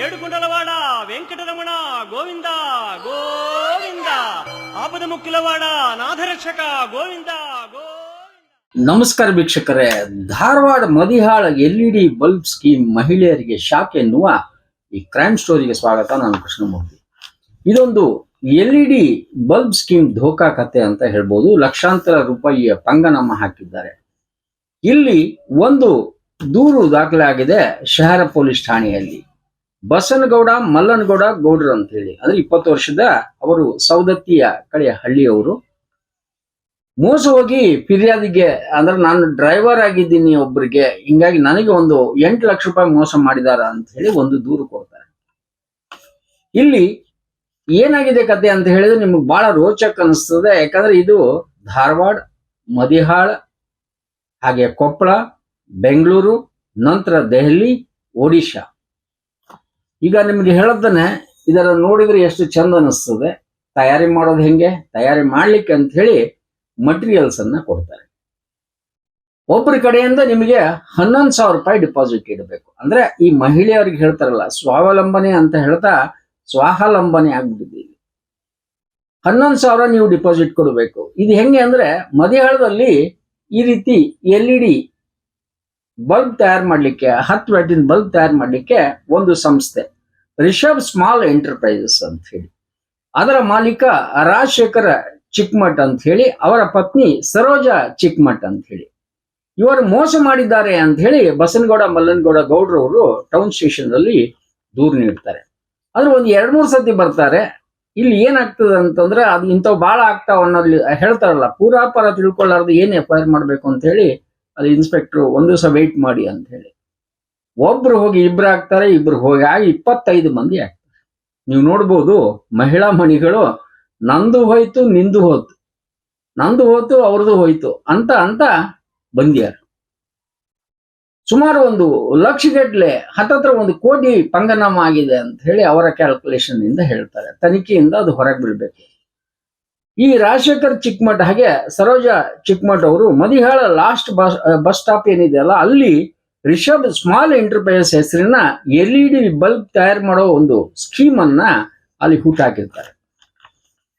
ఏడుగుండలవాడ వెంకటరమణ గోవింద గోవింద ఆపద ముక్కులవాడ ನಾಥರಕ್ಷಕ ಗೋವಿಂದ ಗೋವಿಂದ ನಮಸ್ಕಾರ ವೀಕ್ಷಕರೇ Dharwad Madihal L E D bulb scheme ಮಹಿಳೆಯರಿಗೆ ಶಾಕ್ ಎನ್ನುವ ಈ ಕ್ರೈಮ್ ಸ್ಟೋರಿಗೆ ಸ್ವಾಗತ ನಾನು ಕೃಷ್ಣಮೂರ್ತಿ ಇದೊಂದು L E D bulb scheme ಧೋಕಾ ಕತೆ ಅಂತ ಹೇಳ್ಬೋದು ಲಕ್ಷಾಂತರ ರೂಪಾಯಿಯ ಪಂಗನಾಮ ಹಾಕಿದ್ದಾರೆ ಇಲ್ಲಿ ಒಂದು ದೂರು ದಾಖಲೆ ಆಗಿದೆ ಶಹರ ಪೊಲೀಸ್ ಠಾಣೆಯಲ್ಲಿ ಬಸನಗೌಡ, ಮಲ್ಲನಗೌಡ, ಗೌಡ್ರು ಅಂತ ಹೇಳಿ ಅಂದ್ರೆ ಇಪ್ಪತ್ತು ವರ್ಷದ ಅವರು ಸೌದತ್ತಿಯ ಕಡೆಯ ಹಳ್ಳಿಯವರು. ಮೋಸ ಹೋಗಿ ಫಿರ್ಯಾದಿಗೆ, ಅಂದ್ರೆ ನಾನು ಡ್ರೈವರ್ ಆಗಿದ್ದೀನಿ ಒಬ್ರಿಗೆ, ಹಿಂಗಾಗಿ ನನಗೆ ಒಂದು ಎಂಟು ಲಕ್ಷ ರೂಪಾಯಿ ಮೋಸ ಮಾಡಿದಾರ ಅಂತ ಹೇಳಿ ಒಂದು ದೂರು ಕೊಡ್ತಾರೆ. ಇಲ್ಲಿ ಏನಾಗಿದೆ ಕತೆ ಅಂತ ಹೇಳಿದ್ರೆ ನಿಮ್ಗೆ ಬಹಳ ರೋಚಕ ಅನಿಸ್ತದೆ. ಯಾಕಂದ್ರೆ ಇದು ಧಾರವಾಡ, ಮದಿಹಾಳ, ಹಾಗೆ ಕೊಪ್ಪಳ ಬೆಂಗಳೂರು, ನಂತರ ದೆಹಲಿ, ಒಡಿಶಾ. ಈಗ ನಿಮ್ಗೆ ಹೇಳದ್ದನ್ನೇ ಇದರ ನೋಡಿದ್ರೆ ಎಷ್ಟು ಚಂದ ಅನಿಸ್ತದೆ. ತಯಾರಿ ಮಾಡೋದು ಹೆಂಗೆ? ತಯಾರಿ ಮಾಡ್ಲಿಕ್ಕೆ ಅಂತ ಹೇಳಿ ಮಟೀರಿಯಲ್ಸ್ ಅನ್ನ ಕೊಡ್ತಾರೆ. ಒಬ್ಬರ ಕಡೆಯಿಂದ ನಿಮಗೆ ಹನ್ನೊಂದು ಸಾವಿರ ರೂಪಾಯಿ ಡಿಪಾಸಿಟ್ ಇಡಬೇಕು. ಅಂದ್ರೆ ಈ ಮಹಿಳೆಯರಿಗೆ ಹೇಳ್ತಾರಲ್ಲ, ಸ್ವಾವಲಂಬನೆ ಅಂತ ಹೇಳ್ತಾ ಸ್ವಾವಲಂಬನೆ ಆಗ್ಬಿಟ್ಟಿದ್ದೀವಿ. ಹನ್ನೊಂದು ಸಾವಿರ ನೀವು ಡಿಪಾಸಿಟ್ ಕೊಡಬೇಕು. ಇದು ಹೆಂಗೆ ಅಂದ್ರೆ ಮದಿಹಾಳದಲ್ಲಿ ಈ ರೀತಿ ಎಲ್ ಇ ಡಿ ಬಲ್ಬ್ ತಯಾರು ಮಾಡಲಿಕ್ಕೆ, ಹತ್ತು ವ್ಯಾಟಿನ ಬಲ್ಬ್ ತಯಾರು ಮಾಡಲಿಕ್ಕೆ ಒಂದು ಸಂಸ್ಥೆ. ರಿಷಬ್ ಸ್ಮಾಲ್ ಎಂಟರ್ಪ್ರೈಸಸ್ ಅಂತ ಹೇಳಿ. ಅದರ ಮಾಲೀಕ ರಾಜಶೇಖರ ಚಿಕ್ಮಠ್ ಅಂತ ಹೇಳಿ, ಅವರ ಪತ್ನಿ ಸರೋಜಾ ಚಿಕ್ಮಠ್ ಅಂತ ಹೇಳಿ. ಇವರು ಮೋಸ ಮಾಡಿದ್ದಾರೆ ಅಂತ ಹೇಳಿ ಬಸನಗೌಡ, ಮಲ್ಲನಗೌಡ ಗೌಡ್ರವರು ಟೌನ್ ಸ್ಟೇಷನ್ ಅಲ್ಲಿ ದೂರು ನೀಡ್ತಾರೆ. ಆದ್ರೆ ಒಂದು ಎರಡ್ ಮೂರು ಸತಿ ಬರ್ತಾರೆ. ಇಲ್ಲಿ ಏನಾಗ್ತದೆ ಅಂತಂದ್ರೆ ಅದು ಇಂಥವು ಭಾಳ ಆಗ್ತಾವ ಅನ್ನೋದು ಹೇಳ್ತಾರಲ್ಲ ಪೂರಾಪರ ತಿಳ್ಕೊಳ್ಳಾರ್ದು ಏನ್ ಎಫ್ ಐ ಮಾಡ್ಬೇಕು ಅಂತ ಹೇಳಿ ಅದು ಇನ್ಸ್ಪೆಕ್ಟರ್ ಒಂದು ದಿವಸ ವೆಯ್ಟ್ ಮಾಡಿ ಅಂತ ಹೇಳಿ. ಒಬ್ರು ಹೋಗಿ ಇಬ್ರು ಆಗ್ತಾರೆ, ಇಬ್ರು ಹೋಗಿ ಆಗಿ ಇಪ್ಪತ್ತೈದು ಮಂದಿ ಆಗ್ತಾರೆ. ನೀವು ನೋಡ್ಬೋದು, ಮಹಿಳಾ ಮಣಿಗಳು, ನಂದು ಹೋಯ್ತು, ನಿಂದು ಹೋಯ್ತು. ನಂದು ಹೋಯ್ತು, ಅವ್ರದ್ದು ಹೋಯ್ತು ಅಂತ ಅಂತ ಬಂದ್ಯಾರ ಸುಮಾರು ಒಂದು ಲಕ್ಷಗಟ್ಟಲೆ, ಹತ್ತತ್ರ ಒಂದು ಕೋಟಿ ಪಂಗನಾಮ ಆಗಿದೆ ಅಂತ ಹೇಳಿ ಅವರ ಕ್ಯಾಲ್ಕುಲೇಷನ್ ಇಂದ ಹೇಳ್ತಾರೆ. ತನಿಖೆಯಿಂದ ಅದು ಹೊರಗೆ ಬೀಳ್ಬೇಕು ಈ ರಾಜಶೇಖರ್ ಚಿಕ್ಕಮಠ ಹಾಗೆ ಸರೋಜಾ ಚಿಕ್ಕಮಠ ಅವರು Madihal last bus bus stop ಏನಿದೆ ಅಲ್ಲ, ಅಲ್ಲಿ ರಿಷಬ್ ಸ್ಮಾಲ್ ಎಂಟರ್ಪ್ರೈಸಸ್ ಹೆಸರಿನ ಎಲ್ ಇ ಡಿ ಬಲ್ಬ್ ತಯಾರು ಮಾಡೋ ಒಂದು ಸ್ಕೀಮ್ ಅನ್ನ ಅಲ್ಲಿ ಹುಟ್ಟಾಕಿರ್ತಾರೆ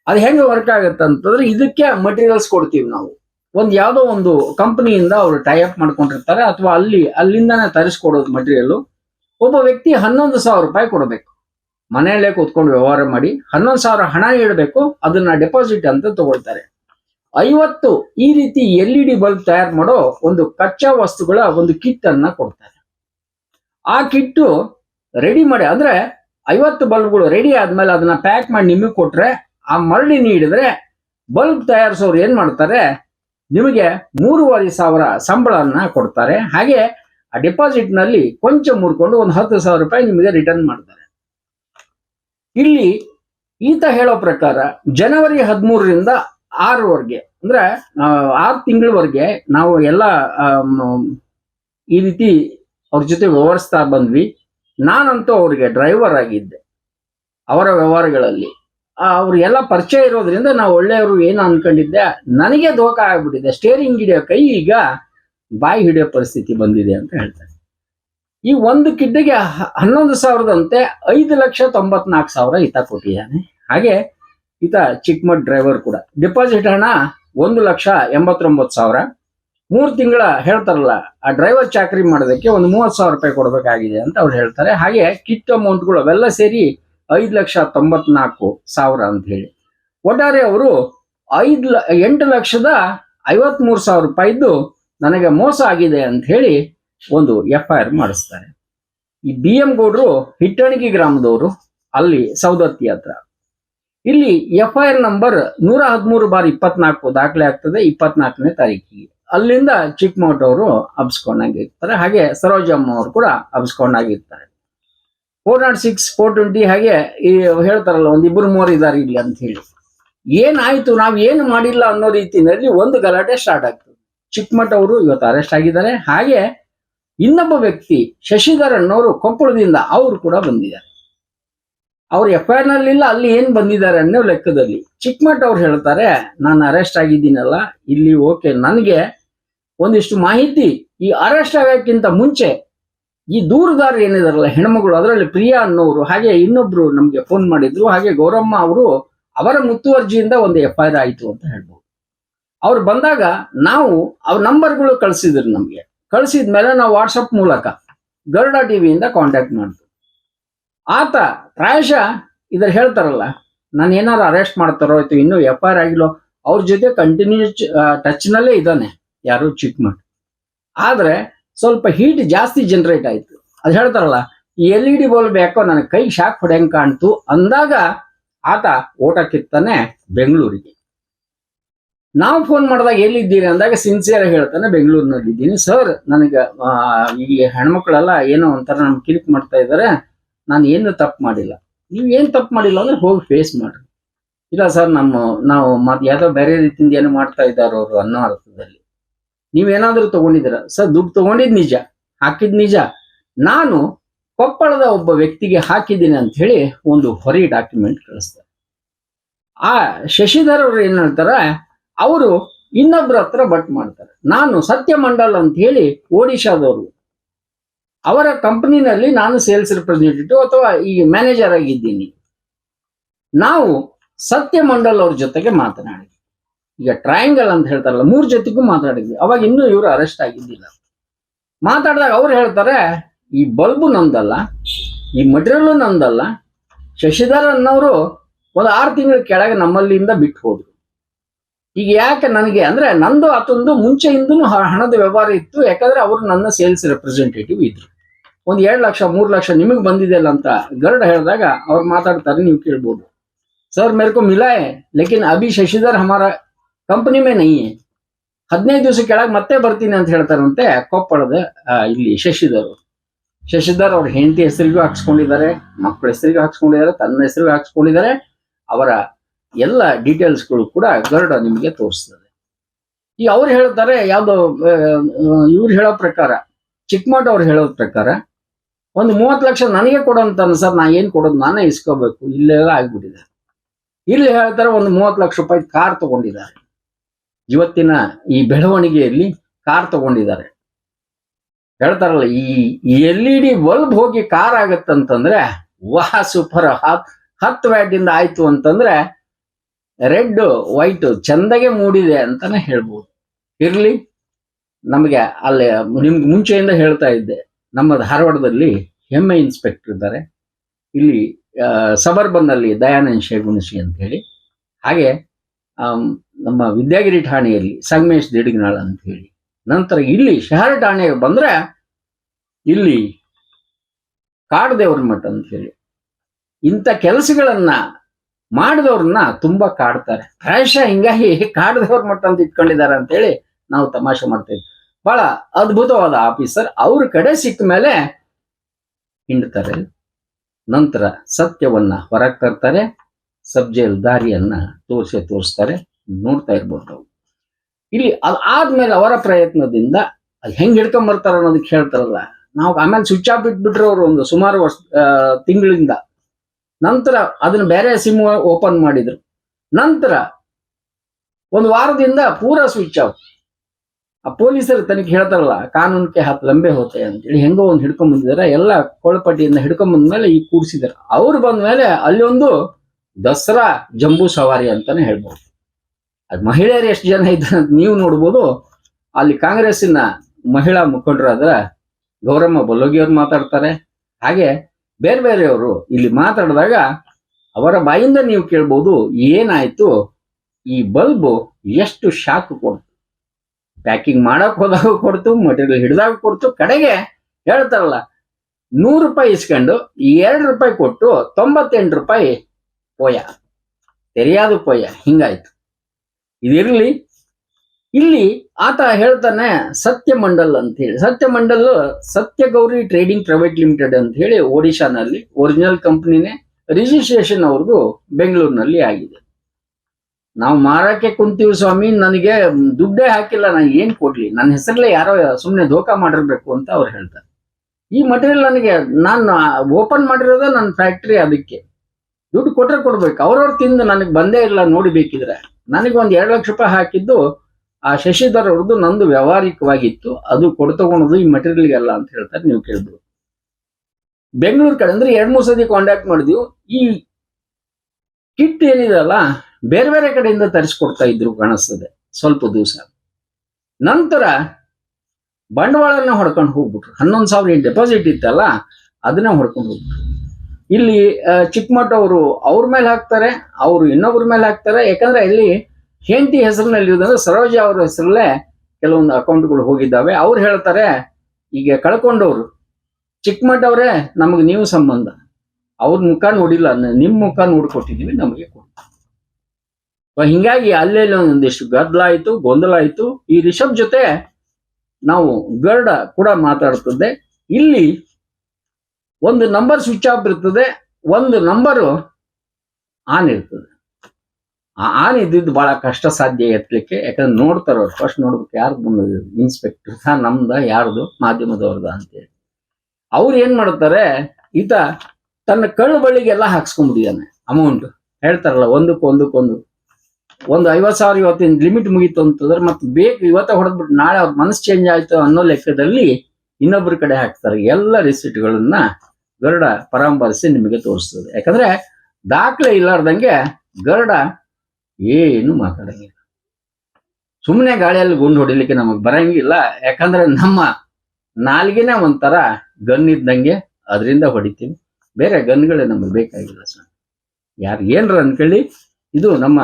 ಅದು ಹೆಂಗೆ ವರ್ಕ್ ಆಗುತ್ತೆ ಅಂತಂದ್ರೆ ಇದಕ್ಕೆ ಮಟೀರಿಯಲ್ಸ್ ಕೊಡ್ತೀವಿ ನಾವು. ಒಂದು ಯಾವುದೋ ಒಂದು ಕಂಪನಿಯಿಂದ ಅವರು ಟೈ ಅಪ್ ಮಾಡ್ಕೊಂಡಿರ್ತಾರೆ, ಅಥವಾ ಅಲ್ಲಿ, ಅಲ್ಲಿಂದಾನೆ ತರಿಸ್ಕೊಡೋದು ಮಟೀರಿಯಲ್ ಒಬ್ಬ ವ್ಯಕ್ತಿ ಹನ್ನೊಂದು ಸಾವಿರ ರೂಪಾಯಿ ಕೊಡಬೇಕು. ಮನೆಯಲ್ಲೇ ಕೂತ್ಕೊಂಡು ವ್ಯವಹಾರ ಮಾಡಿ ಹನ್ನೊಂದು ಸಾವಿರ ಹಣ ಇಡಬೇಕು ಅದನ್ನ ಡೆಪಾಸಿಟ್ ಅಂತ ತಗೊಳ್ತಾರೆ. ಐವತ್ತು ಈ ರೀತಿ ಎಲ್ ಇ ಡಿ ಬಲ್ಬ್ ತಯಾರು ಮಾಡೋ ಒಂದು ಕಚ್ಚಾ ವಸ್ತುಗಳ ಒಂದು ಕಿಟ್ ಅನ್ನ ಕೊಡ್ತಾರೆ. ಆ ಕಿಟ್ಟು ರೆಡಿ ಮಾಡಿ, ಅಂದ್ರೆ ಐವತ್ತು ಬಲ್ಬ್ಗಳು ರೆಡಿ ಆದ್ಮೇಲೆ ಅದನ್ನ ಪ್ಯಾಕ್ ಮಾಡಿ ನಿಮಗೆ ಕೊಟ್ರೆ, ಆ ಮರಳಿ ನೀಡಿದ್ರೆ ಬಲ್ಬ್ ತಯಾರಿಸೋರು ಏನ್ ಮಾಡ್ತಾರೆ, ನಿಮಗೆ ಮೂರುವರೆ ಸಾವಿರ ಸಂಬಳನ ಕೊಡ್ತಾರೆ. ಹಾಗೆ ಆ ಡೆಪಾಸಿಟ್ನಲ್ಲಿ ಕೊಂಚ ಮುರ್ಕೊಂಡು ಒಂದು ಹತ್ತು ಸಾವಿರ ರೂಪಾಯಿ ನಿಮಗೆ ರಿಟರ್ನ್ ಮಾಡ್ತಾರೆ. ಇಲ್ಲಿ ಈತ ಹೇಳೋ ಪ್ರಕಾರ ಜನವರಿ ಹದಿಮೂರರಿಂದ ಆರವರೆಗೆ ಅಂದ್ರೆ ಆರು ತಿಂಗಳವರೆಗೆ ನಾವು ಎಲ್ಲ ಈ ರೀತಿ ಅವ್ರ ಜೊತೆ ವ್ಯವಹರಿಸ್ತಾ ಬಂದ್ವಿ. ನಾನಂತೂ ಅವ್ರಿಗೆ ಡ್ರೈವರ್ ಆಗಿದ್ದೆ ಅವರ ವ್ಯವಹಾರಗಳಲ್ಲಿ. ಆ, ಅವ್ರು ಎಲ್ಲ ಪರಿಚಯ ಇರೋದ್ರಿಂದ ನಾವು ಒಳ್ಳೆಯವರು ಏನು ಅನ್ಕೊಂಡಿದ್ದೆ ನನಗೆ ಧೋಕ ಆಗ್ಬಿಟ್ಟಿದೆ. ಸ್ಟೇರಿಂಗ್ ಹಿಡಿಯೋ ಕೈ ಈಗ ಬಾಯಿ ಹಿಡಿಯೋ ಪರಿಸ್ಥಿತಿ ಬಂದಿದೆ ಅಂತ ಹೇಳ್ತಾರೆ. ಈ ಒಂದು ಕಿಡ್ನಿಗೆ ಹನ್ನೊಂದು ಸಾವಿರದಂತೆ ಐದು ಲಕ್ಷ ತೊಂಬತ್ನಾಲ್ಕು ಸಾವಿರ ಈತ ಕೊಟ್ಟಿದ್ದಾನೆ. ಹಾಗೆ ಈತ ಚಿಕ್ಕಮಟ್ ಡ್ರೈವರ್ ಕೂಡ. ಡಿಪಾಸಿಟ್ ಹಣ ಒಂದು ಲಕ್ಷ ಎಂಬತ್ತೊಂಬತ್ತು ಸಾವಿರ. ಮೂರು ತಿಂಗಳ ಹೇಳ್ತಾರಲ್ಲ, ಆ ಡ್ರೈವರ್ ಚಾಕರಿ ಮಾಡೋದಕ್ಕೆ ಒಂದು ಮೂವತ್ತು ಸಾವಿರ ರೂಪಾಯಿ ಕೊಡಬೇಕಾಗಿದೆ ಅಂತ ಅವ್ರು ಹೇಳ್ತಾರೆ. ಹಾಗೆ ಕಿಟ್ ಅಮೌಂಟ್ಗಳು ಅವೆಲ್ಲ ಸೇರಿ ಐದು ಲಕ್ಷ ತೊಂಬತ್ನಾಲ್ಕು ಸಾವಿರ ಅಂತ ಹೇಳಿ. ಒಟ್ಟಾರೆ ಅವರು ಐದು ಲ, ಎಂಟು ಲಕ್ಷದ ಐವತ್ಮೂರು ಸಾವಿರ ರೂಪಾಯಿದ್ದು ನನಗೆ ಮೋಸ ಆಗಿದೆ ಅಂತ ಹೇಳಿ ಒಂದು ಎಫ್ ಐ ಮಾಡಿಸ್ತಾರೆ. ಈ ಬಿ ಎಂ ಗೌಡ್ರು ಹಿಟ್ಟಣಗಿ ಗ್ರಾಮದವರು, ಅಲ್ಲಿ ಸೌದತ್ತಿ ಹತ್ರ. ಇಲ್ಲಿ ಎಫ್ ಐ ಆರ್ ನಂಬರ್ ನೂರ ಹದಿಮೂರು ಬಾರಿ ಇಪ್ಪತ್ನಾಲ್ಕು ದಾಖಲೆ ಆಗ್ತದೆ, ಇಪ್ಪತ್ನಾಲ್ಕನೇ ತಾರೀಕಿಗೆ. ಅಲ್ಲಿಂದ ಚಿಕ್ಕಮೋಟ್ ಅವರು ಅಬ್ಸ್ಕೊಂಡಾಗಿರ್ತಾರೆ ಹಾಗೆ ಸರೋಜಮ್ಮ ಅವರು ಕೂಡ ಅಬ್ಸ್ಕೊಂಡಾಗಿರ್ತಾರೆ four nought six four twenty ಹಾಗೆ ಈ ಹೇಳ್ತಾರಲ್ಲ ಒಂದ್ ಇಬ್ಬರು ಮೂವರು ಇದ್ದಾರೆ ಇಲ್ಲಿ ಅಂತ ಹೇಳಿ. ಏನಾಯ್ತು, ನಾವು ಏನು ಮಾಡಿಲ್ಲ ಅನ್ನೋ ರೀತಿಯಲ್ಲಿ ಒಂದು ಗಲಾಟೆ ಸ್ಟಾರ್ಟ್ ಆಗ್ತದೆ. ಚಿಕ್ಕಮಠ ಅವರು ಇವತ್ತು ಅರೆಸ್ಟ್ ಆಗಿದ್ದಾರೆ, ಹಾಗೆ ಇನ್ನೊಬ್ಬ ವ್ಯಕ್ತಿ ಶಶಿಧರ್ ಅನ್ನೋರು ಕೊಪ್ಪಳದಿಂದ ಅವರು ಕೂಡ ಬಂದಿದ್ದಾರೆ. ಅವ್ರು ಎಫ್ ಐ ಆರ್ ನಲ್ಲಿಲ್ಲ, ಅಲ್ಲಿ ಏನ್ ಬಂದಿದ್ದಾರೆ ಅನ್ನೋ ಲೆಕ್ಕದಲ್ಲಿ. ಚಿಕ್ಕಮಠ ಅವ್ರು ಹೇಳ್ತಾರೆ, ನಾನು ಅರೆಸ್ಟ್ ಆಗಿದ್ದೀನಲ್ಲ, ಇಲ್ಲಿ ಓಕೆ ನನಗೆ ಒಂದಿಷ್ಟು ಮಾಹಿತಿ, ಈ ಅರೆಸ್ಟ್ ಆಗೋಕ್ಕಿಂತ ಮುಂಚೆ ಈ ದೂರದಾರ ಏನಿದಾರಲ್ಲ, ಹೆಣ್ಮಗಳು, ಅದರಲ್ಲಿ ಪ್ರಿಯಾ ಅನ್ನೋರು, ಹಾಗೆ ಇನ್ನೊಬ್ರು ನಮ್ಗೆ ಫೋನ್ ಮಾಡಿದ್ರು, ಹಾಗೆ ಗೌರಮ್ಮ ಅವರು ಅವರ ಮುತ್ತುವರ್ಜಿಯಿಂದ ಒಂದು ಎಫ್ ಐ ಆರ್ ಆಯ್ತು ಅಂತ ಹೇಳ್ಬೋದು. ಅವ್ರು ಬಂದಾಗ ನಾವು ಅವ್ರ ನಂಬರ್ಗಳು ಕಳಿಸಿದ್ರು ನಮ್ಗೆ. ಕಳಿಸಿದ ಮೇಲೆ ನಾವು ವಾಟ್ಸಪ್ ಮೂಲಕ ಗರುಡ ಟಿವಿಯಿಂದ ಕಾಂಟ್ಯಾಕ್ಟ್ ಮಾಡ್ತೀವಿ. ಆತ ಪ್ರಾಯಶಃ ಇದ್ರ ಹೇಳ್ತಾರಲ್ಲ, ನಾನು ಏನಾರು ಅರೆಸ್ಟ್ ಮಾಡ್ತಾರೋ ಆಯ್ತು, ಇನ್ನೂ ಎಫ್ ಐ ಆರ್ ಆಗಿಲ್ಲೋ, ಅವ್ರ ಜೊತೆ ಕಂಟಿನ್ಯೂಸ್ ಟಚ್ ನಲ್ಲೇ ಇದ್ದಾನೆ, ಯಾರು ಚಿಟ್ಮಟ್ ಆದರೆ ಸ್ವಲ್ಪ ಹೀಟ್ ಜಾಸ್ತಿ ಜನರೇಟ್ ಆಯಿತು. ಅದು ಹೇಳ್ತಾರಲ್ಲ ಎಲ್ ಇ ಡಿ ಬಲ್ಬ್ ಯಾಕೋ ನನಗೆ ಕೈ ಶಾಕ್ ಹೊಡೆಯಂಗೆ ಕಾಣ್ತು. ಅಂದಾಗ ಆತ ಓಟ ಕಿತ್ತಾನೆ ಬೆಂಗಳೂರಿಗೆ. ನಾವು ಫೋನ್ ಮಾಡಿದಾಗ ಎಲ್ಲಿದ್ದೀರಿ ಅಂದಾಗ ಸಿನ್ಸಿಯರ್ ಹೇಳ್ತಾನೆ ಬೆಂಗಳೂರಿನಲ್ಲಿ ಇದ್ದೀನಿ ಸರ್ ನನಗೆ ಈ ಹೆಣ್ಮಕ್ಳೆಲ್ಲ ಏನೋ ಒಂಥರ ನಮ್ ಕಿರಿಕ್ ಮಾಡ್ತಾ ಇದ್ದಾರೆ ನಾನು ಏನು ತಪ್ಪು ಮಾಡಿಲ್ಲ. ನೀವು ಏನು ತಪ್ಪು ಮಾಡಿಲ್ಲ ಅಂದ್ರೆ ಹೋಗಿ ಫೇಸ್ ಮಾಡ್ರಿ. ಇಲ್ಲ ಸರ್ ನಮ್ಮ, ನಾವು ಮತ್ತೆ ಯಾವುದೋ ಬೇರೆ ರೀತಿಯಿಂದ ಏನೋ ಮಾಡ್ತಾ ಇದ್ದಾರೆ ಅವರು ಅನ್ನೋ ಅರ್ಥದಲ್ಲಿ. ನೀವೇನಾದರೂ ತಗೊಂಡಿದ್ದೀರ? ಸರ್ ದುಡ್ಡು ತಗೊಂಡಿದ್ ನಿಜ, ಹಾಕಿದ್ ನಿಜ. ನಾನು ಕೊಪ್ಪಳದ ಒಬ್ಬ ವ್ಯಕ್ತಿಗೆ ಹಾಕಿದ್ದೀನಿ ಅಂತ ಹೇಳಿ ಒಂದು ಹೊರಿ ಡಾಕ್ಯುಮೆಂಟ್ ಕಳಿಸ್ತಾರೆ ಆ ಶಶಿಧರ್ ಅವ್ರು ಏನ್ ಹೇಳ್ತಾರೆ ಅವರು ಇನ್ನೊಬ್ರ ಹತ್ರ ಬಟ್ ಮಾಡ್ತಾರೆ. ನಾನು ಸತ್ಯಮಂಡಲ್ ಅಂತ ಹೇಳಿ ಒಡಿಶಾದವರು. ಅವರ ಕಂಪನಿನಲ್ಲಿ ನಾನು ಸೇಲ್ಸ್ ರಿಪ್ರೆಸೆಂಟೇಟಿವ್ ಅಥವಾ ಈ ಮ್ಯಾನೇಜರ್ ಆಗಿದ್ದೀನಿ. ನಾವು ಸತ್ಯಮಂಡಲ್ ಅವ್ರ ಜೊತೆಗೆ ಮಾತನಾಡಿದ್ವಿ. ಈಗ ಟ್ರಯಾಂಗಲ್ ಅಂತ ಹೇಳ್ತಾರಲ್ಲ, ಮೂರು ಜೊತೆಗೂ ಮಾತಾಡಿದ್ವಿ ಅವಾಗ ಇನ್ನೂ ಇವರು ಅರೆಸ್ಟ್ ಆಗಿದ್ದಿಲ್ಲ. ಮಾತಾಡಿದಾಗ ಅವ್ರು ಹೇಳ್ತಾರೆ, ಈ ಬಲ್ಬು ನಂದಲ್ಲ, ಈ ಮಟೀರಿಯಲ್ ನಂದಲ್ಲ, ಶಶಿಧರ್ ಅನ್ನೋರು ಒಂದು ಆರು ತಿಂಗಳ ಕೆಳಗೆ ನಮ್ಮಲ್ಲಿಂದ ಬಿಟ್ಟು ಹೋದ್ರು. ಈಗ ಯಾಕೆ ನನಗೆ ಅಂದ್ರೆ ನಂದು ಆತೊಂದು ಮುಂಚೆಯಿಂದ ಹಣದ ವ್ಯವಹಾರ ಇತ್ತು, ಯಾಕಂದ್ರೆ ಅವರು ನನ್ನ ಸೇಲ್ಸ್ ರೆಪ್ರೆಸೆಂಟೇಟಿವ್ ಇದ್ರು. ಒಂದು ಎರಡ್ ಲಕ್ಷ, ಮೂರು ಲಕ್ಷ ನಿಮಗೆ ಬಂದಿದೆಯಲ್ಲ ಅಂತ ಗರ್ಡ್ ಹೇಳಿದಾಗ ಅವ್ರು ಮಾತಾಡ್ತಾರೆ, ನೀವು ಕೇಳ್ಬೋದು. ಸರ್ ಮೇರೆಕೋ ಮಿಲಾಯ್ ಲೇಕಿನ್ ಅಭಿ ಶಶಿಧರ್ ಹಮಾರ ಕಂಪನಿ ಮೇ ನೈ ಹದಿನೈದು ದಿವಸ ಕೆಳಗೆ ಮತ್ತೆ ಬರ್ತೀನಿ ಅಂತ ಹೇಳ್ತಾರಂತೆ ಕೊಪ್ಪಳದ ಇಲ್ಲಿ ಶಶಿಧರ್ ಶಶಿಧರ್ ಅವ್ರ ಹೆಂಡತಿ ಹೆಸರಿಗೂ ಹಾಕ್ಸ್ಕೊಂಡಿದ್ದಾರೆ ಮಕ್ಕಳ ಹೆಸರಿಗೂ ಹಾಕ್ಸ್ಕೊಂಡಿದ್ದಾರೆ, ತನ್ನ ಹೆಸರಿಗೂ ಹಾಕ್ಸ್ಕೊಂಡಿದ್ದಾರೆ, ಅವರ ಎಲ್ಲ ಡೀಟೇಲ್ಸ್ಗಳು ಕೂಡ ಗರುಡ ನಿಮಗೆ ತೋರಿಸ್ತದೆ. ಈ ಅವ್ರು ಹೇಳ್ತಾರೆ, ಯಾವ್ದೋ ಇವ್ರು ಹೇಳೋ ಪ್ರಕಾರ ಚಿಕ್ಕಮಠ ಅವ್ರು ಹೇಳೋ ಪ್ರಕಾರ, ಒಂದು ಮೂವತ್ತು ಲಕ್ಷ ನನಗೆ ಕೊಡೋಂತ ಸರ್, ನಾ ಏನು ಕೊಡೋದು, ನಾನೇ ಇಸ್ಕೋಬೇಕು ಇಲ್ಲೆಲ್ಲ ಆಗ್ಬಿಟ್ಟಿದೆ. ಇಲ್ಲಿ ಹೇಳ್ತಾರೆ, ಒಂದು ಮೂವತ್ತು ಲಕ್ಷ ರೂಪಾಯಿ ಕಾರ್ ತಗೊಂಡಿದ್ದಾರೆ. ಇವತ್ತಿನ ಈ ಬೆಳವಣಿಗೆಯಲ್ಲಿ ಕಾರ್ ತಗೊಂಡಿದ್ದಾರೆ. ಹೇಳ್ತಾರಲ್ಲ, ಈ ಎಲ್ ಇ ಡಿ ಬಲ್ಬ್ ಹೋಗಿ ಕಾರ್ ಆಗತ್ತಂತಂದ್ರೆ ವಾ ಸೂಪರ್, ಹತ್, ಹತ್ತು ವ್ಯಾಟಿಂದ ಆಯ್ತು ಅಂತಂದ್ರೆ ರೆಡ್, ವೈಟ್ ಚಂದಗೆ ಮೂಡಿದೆ ಅಂತಾನೆ ಹೇಳ್ಬೋದು. ಇರಲಿ, ನಮಗೆ ಅಲ್ಲಿ, ನಿಮ್ಗೆ ಮುಂಚೆಯಿಂದ ಹೇಳ್ತಾ ಇದ್ದೆ ನಮ್ಮ ಧಾರವಾಡದಲ್ಲಿ ಹೆಮ್ಮೆ ಇನ್ಸ್ಪೆಕ್ಟರ್ ಇದ್ದಾರೆ. ಇಲ್ಲಿ ಸಬರ್ಬನ್ ಅಲ್ಲಿ ದಯಾನಂದ್ ಶೇಗುಣಸಿ ಅಂತ ಹೇಳಿ. ಹಾಗೆ ನಮ್ಮ ವಿದ್ಯಾಗಿರಿ ಠಾಣೆಯಲ್ಲಿ ಸಂಗಮೇಶ್ ದಿಡಿಗ್ನಾಳ್ ಅಂತ ಹೇಳಿ. ನಂತರ ಇಲ್ಲಿ ಶಹರ ಠಾಣೆಗೆ ಬಂದ್ರೆ, ಇಲ್ಲಿ ಕಾಡದೇವ್ರ ಮಠ ಅಂತ ಹೇಳಿ. ಇಂಥ ಕೆಲಸಗಳನ್ನ ಮಾಡಿದವ್ರನ್ನ ತುಂಬಾ ಕಾಡ್ತಾರೆ. ಪ್ರಾಯಶಃ ಹಿಂಗಾಗಿ ಕಾಡದವ್ರ ಮಟ್ಟ ಅಂತ ಇಟ್ಕೊಂಡಿದ್ದಾರೆ ಅಂತ ಹೇಳಿ ನಾವು ತಮಾಷೆ ಮಾಡ್ತೇವೆ ಬಹಳ ಅದ್ಭುತವಾದ ಆಫೀಸರ್. ಅವ್ರ ಕಡೆ ಸಿಕ್ಕ ಮೇಲೆ ಹಿಂಡ್ತಾರೆ. ನಂತರ ಸತ್ಯವನ್ನ ಹೊರಗೆ ತರ್ತಾರೆ. ಸಬ್ಜೆಲ್ ದಾರಿಯನ್ನ ತೋರಿಸಿ ತೋರಿಸ್ತಾರೆ. ನೋಡ್ತಾ ಇರ್ಬೋದು ಇಲ್ಲಿ ಅದ್ ಆದ್ಮೇಲೆ ಅವರ ಪ್ರಯತ್ನದಿಂದ ಅದ್ ಹೆಂಗ್ ಹಿಡ್ಕೊಂಡ್ ಬರ್ತಾರ ಅನ್ನೋದಕ್ಕೆ ಹೇಳ್ತಾರಲ್ಲ. ನಾವು ಆಮೇಲೆ ಸ್ವಿಚ್ ಆಫ್ ಬಿಟ್ಬಿಟ್ರೆ ಅವರು ಒಂದು ಸುಮಾರು ವರ್ಷ ತಿಂಗಳಿಂದ ನಂತರ ಅದನ್ನ ಬೇರೆ ಸಿಮ್ ಓಪನ್ ಮಾಡಿದ್ರು. ನಂತರ ಒಂದು ವಾರದಿಂದ ಪೂರ ಸ್ವಿಚ್ ಆಫ್ ಆ ಪೊಲೀಸರು ತನಿಖೆ ಹೇಳ್ತಾರಲ್ಲ, ಕಾನೂನಕ್ಕೆ ಹತ್ತು ಲಂಬೆ ಹೋತೆ ಅಂತೇಳಿ ಹೆಂಗೋ ಒಂದು ಹಿಡ್ಕೊಂಡ್ ಬಂದಿದ್ದಾರೆ, ಎಲ್ಲ ಕೊಳಪಟ್ಟಿಯಿಂದ ಹಿಡ್ಕೊಂಡ್ ಬಂದ್ಮೇಲೆ ಈಗ ಕೂಡಿಸಿದ್ದಾರೆ. ಅವ್ರು ಬಂದ್ಮೇಲೆ ಅಲ್ಲಿ ಒಂದು ದಸರಾ ಜಂಬೂ ಸವಾರಿ ಅಂತಾನೆ ಹೇಳ್ಬೋದು. ಅದು ಮಹಿಳೆಯರು ಎಷ್ಟು ಜನ ಇದ್ದಾರೆ ಅಂತ ನೀವು ನೋಡ್ಬೋದು. ಅಲ್ಲಿ ಕಾಂಗ್ರೆಸ್ಸಿನ ಮಹಿಳಾ ಮುಖಂಡರಾದ್ರ ಗೌರಮ್ಮ ಬಲ್ಲೋಗಿಯವ್ರು ಮಾತಾಡ್ತಾರೆ. ಹಾಗೆ ಬೇರೆ ಬೇರೆಯವರು ಇಲ್ಲಿ ಮಾತಾಡಿದಾಗ ಅವರ ಬಾಯಿಂದ ನೀವು ಕೇಳ್ಬೋದು ಏನಾಯ್ತು? ಈ ಬಲ್ಬು ಎಷ್ಟು ಶಾಕ್ ಕೊಡ್ತು? ಪ್ಯಾಕಿಂಗ್ ಮಾಡಕ್ ಹೋದಾಗ ಕೊಡ್ತು, ಮಟೀರಿಯಲ್ ಹಿಡಿದಾಗ ಕೊಡ್ತು, ಕಡೆಗೆ ಹೇಳ್ತಾರಲ್ಲ, ನೂರು ರೂಪಾಯಿ ಇಸ್ಕೊಂಡು ಎರಡು ರೂಪಾಯಿ ಕೊಟ್ಟು ತೊಂಬತ್ತೆಂಟು ರೂಪಾಯಿ ಪೋಯ. ತೆರೆಯಾದ ಪೋಯ, ಹಿಂಗಾಯ್ತು. ಇದಿರ್ಲಿ ಇಲ್ಲಿ ಆತ ಹೇಳ್ತಾನೆ ಸತ್ಯಮಂಡಲ್ ಅಂತ ಹೇಳಿ. Satyamandal Satyagauri trading private limited ಅಂತ ಹೇಳಿ ಒಡಿಶಾನಲ್ಲಿ ಒರಿಜಿನಲ್ ಕಂಪ್ನಿನೇ ರಿಜಿಸ್ಟ್ರೇಷನ್ ಅವ್ರದ್ದು ಬೆಂಗಳೂರಿನಲ್ಲಿ ಆಗಿದೆ. ನಾವು ಮಾರಕ್ಕೆ ಕುಂತೀವಿ ಸ್ವಾಮಿ, ನನಗೆ ದುಡ್ಡೇ ಹಾಕಿಲ್ಲ, ನಾನು ಏನ್ ಕೊಡ್ಲಿ? ನನ್ನ ಹೆಸರಲ್ಲೇ ಯಾರೋ ಸುಮ್ಮನೆ ಧೋಕಾ ಮಾಡಿರ್ಬೇಕು ಅಂತ ಅವ್ರು ಹೇಳ್ತಾರೆ. ಈ ಮಟೀರಿಯಲ್ ನನಗೆ, ನಾನು ಓಪನ್ ಮಾಡಿರೋದೇ ನನ್ನ ಫ್ಯಾಕ್ಟ್ರಿ ಅದಕ್ಕೆ. ದುಡ್ಡು ಕೊಟ್ಟರೆ ಕೊಡ್ಬೇಕು. ಅವ್ರವ್ರು ತಿಂದು ನನಗೆ ಬಂದೇ ಇಲ್ಲ ನೋಡಿ ಬೇಕಿದ್ರೆ ನನಗೆ ಒಂದ್ ಎರಡು ಲಕ್ಷ ರೂಪಾಯಿ ಹಾಕಿದ್ದು ಆ ಶಶಿಧರ್ ಅವ್ರದ್ದು ನಂದು ವ್ಯಾವಹಾರಿಕವಾಗಿತ್ತು. ಅದು ಕೊಡು ತಗೊಳೋದು ಈ ಮಟೀರಿಯಲ್ಗೆಲ್ಲ ಅಂತ ಹೇಳ್ತಾರೆ ನೀವು ಕೇಳಿದ್ರು. ಬೆಂಗಳೂರು ಕಡೆ ಅಂದ್ರೆ ಎರಡ್ ಮೂರು ಸತಿ ಕಾಂಟ್ಯಾಕ್ಟ್ ಮಾಡಿದ್ವಿ. ಈ ಕಿಟ್ ಏನಿದೆಲ್ಲ ಬೇರೆ ಬೇರೆ ಕಡೆಯಿಂದ ತರಿಸ್ಕೊಡ್ತಾ ಇದ್ರು ಕಾಣಿಸ್ತದೆ, ಸ್ವಲ್ಪ ದಿವಸ. ನಂತರ ಬಂಡವಾಳನ ಹೊಡ್ಕೊಂಡು ಹೋಗ್ಬಿಟ್ರು. ಹನ್ನೊಂದು ಸಾವಿರ ಏನ್ ಡೆಪಾಸಿಟ್ ಇತ್ತಲ್ಲ, ಅದನ್ನ ಹೊಡ್ಕೊಂಡು ಹೋಗ್ಬಿಟ್ರು. ಇಲ್ಲಿ ಚಿಕ್ಕಮಠ ಅವರು ಅವ್ರ ಮೇಲೆ ಹಾಕ್ತಾರೆ, ಅವರು ಇನ್ನೊಬ್ರ ಮೇಲೆ ಹಾಕ್ತಾರೆ. ಯಾಕಂದ್ರೆ ಇಲ್ಲಿ ಹೆಂಡತಿ ಹೆಸರಿನಲ್ಲಿ ಇರೋದಂದ್ರೆ ಸರೋಜ ಅವರ ಹೆಸರಲ್ಲೇ ಕೆಲವೊಂದು ಅಕೌಂಟ್ಗಳು ಹೋಗಿದ್ದಾವೆ. ಅವ್ರು ಹೇಳ್ತಾರೆ, ಈಗ ಕಳ್ಕೊಂಡವ್ರು ಚಿಕ್ಕಮಠ ಅವರೇ ನಮಗೆ ನೀವು ಸಂಬಂಧ. ಅವ್ರ ಮುಖ ನೋಡಿಲ್ಲ ನಿಮ್ಮ ನಿಮ್ ಮುಖ ನೋಡ್ಕೊಟ್ಟಿದ್ದೀವಿ ನಮಗೆ ಕೊಟ್ಟು ಹಿಂಗಾಗಿ ಅಲ್ಲೆಲ್ಲ ಒಂದಿಷ್ಟು ಗದ್ದಲ ಆಯಿತು ಗೊಂದಲ ಆಯಿತು ಈ ರಿಷಬ್ ಜೊತೆ ನಾವು ಗರ್ಡ ಕೂಡ ಮಾತಾಡ್ತದೆ. ಇಲ್ಲಿ ಒಂದು ನಂಬರ್ ಸ್ವಿಚ್ ಆಫ್ ಇರ್ತದೆ, ಒಂದು ನಂಬರು ಆನ್ ಇರ್ತದೆ. ಆ ಆನೆ ಇದ್ದಿದ್ದು ಬಹಳ ಕಷ್ಟ ಸಾಧ್ಯ ಎತ್ತಲಿಕ್ಕೆ. ಯಾಕಂದ್ರೆ ನೋಡ್ತಾರ ಫಸ್ಟ್ ನೋಡ್ಬೇಕು ಯಾರು ಬಂದದ್ದು ಇನ್ಸ್ಪೆಕ್ಟರ್ ನಮ್ದ, ಯಾರ್ದು, ಮಾಧ್ಯಮದವ್ರದ ಅಂತೇಳಿ. ಅವ್ರು ಏನ್ ಮಾಡ್ತಾರೆ, ಈತ ತನ್ನ ಕಳ್ಳು ಬಳ್ಳಿಗೆಲ್ಲ ಹಾಕ್ಸ್ಕೊಂಡ್ಬಿಟ್ಟಿದ್ದಾನೆ ಅಮೌಂಟ್ ಹೇಳ್ತಾರಲ್ಲ, ಒಂದಕ್ಕೆ ಒಂದಕ್ಕೊಂದು ಒಂದು. ಐವತ್ ಸಾವಿರ ಇವತ್ತಿನ ಲಿಮಿಟ್ ಮುಗೀತು ಅಂತಂದ್ರೆ ಮತ್ತೆ ಬೇಕು, ಇವತ್ತ ಹೊಡೆದ್ಬಿಟ್ಟು ನಾಳೆ ಅವ್ರ ಮನಸ್ಸು ಚೇಂಜ್ ಆಯ್ತು ಅನ್ನೋ ಲೆಕ್ಕದಲ್ಲಿ ಇನ್ನೊಬ್ಬರ ಕಡೆ ಹಾಕ್ತಾರೆ. ಎಲ್ಲ ರಿಸಿಟ್ಗಳನ್ನ ಗರುಡ ಪರಾಮರ್ಶಿ ನಿಮಗೆ ತೋರಿಸ್ತದೆ. ಯಾಕಂದ್ರೆ ದಾಖಲೆ ಇಲ್ಲಾರ್ದಂಗೆ ಗರುಡ ಏನು ಮಾತಾಡಂಗಿಲ್ಲ ಸುಮ್ಮನೆ ಗಾಳಿಯಲ್ಲಿ ಗುಂಡು ಹೊಡಿಲಿಕ್ಕೆ ನಮಗ್ ಬರಂಗಿಲ್ಲ ಯಾಕಂದ್ರೆ ನಮ್ಮ ನಾಲ್ಗಿನೇ ಒಂಥರ ಗನ್ ಇದ್ದಂಗೆ ಅದರಿಂದ ಹೊಡಿತೀವಿ ಬೇರೆ ಗನ್ಗಳೇ ನಮಗೆ ಬೇಕಾಗಿಲ್ಲ ಸರ್ ಯಾರು ಏನ್ರ ಅನ್ಕೊಳ್ಳಿ, ಇದು ನಮ್ಮ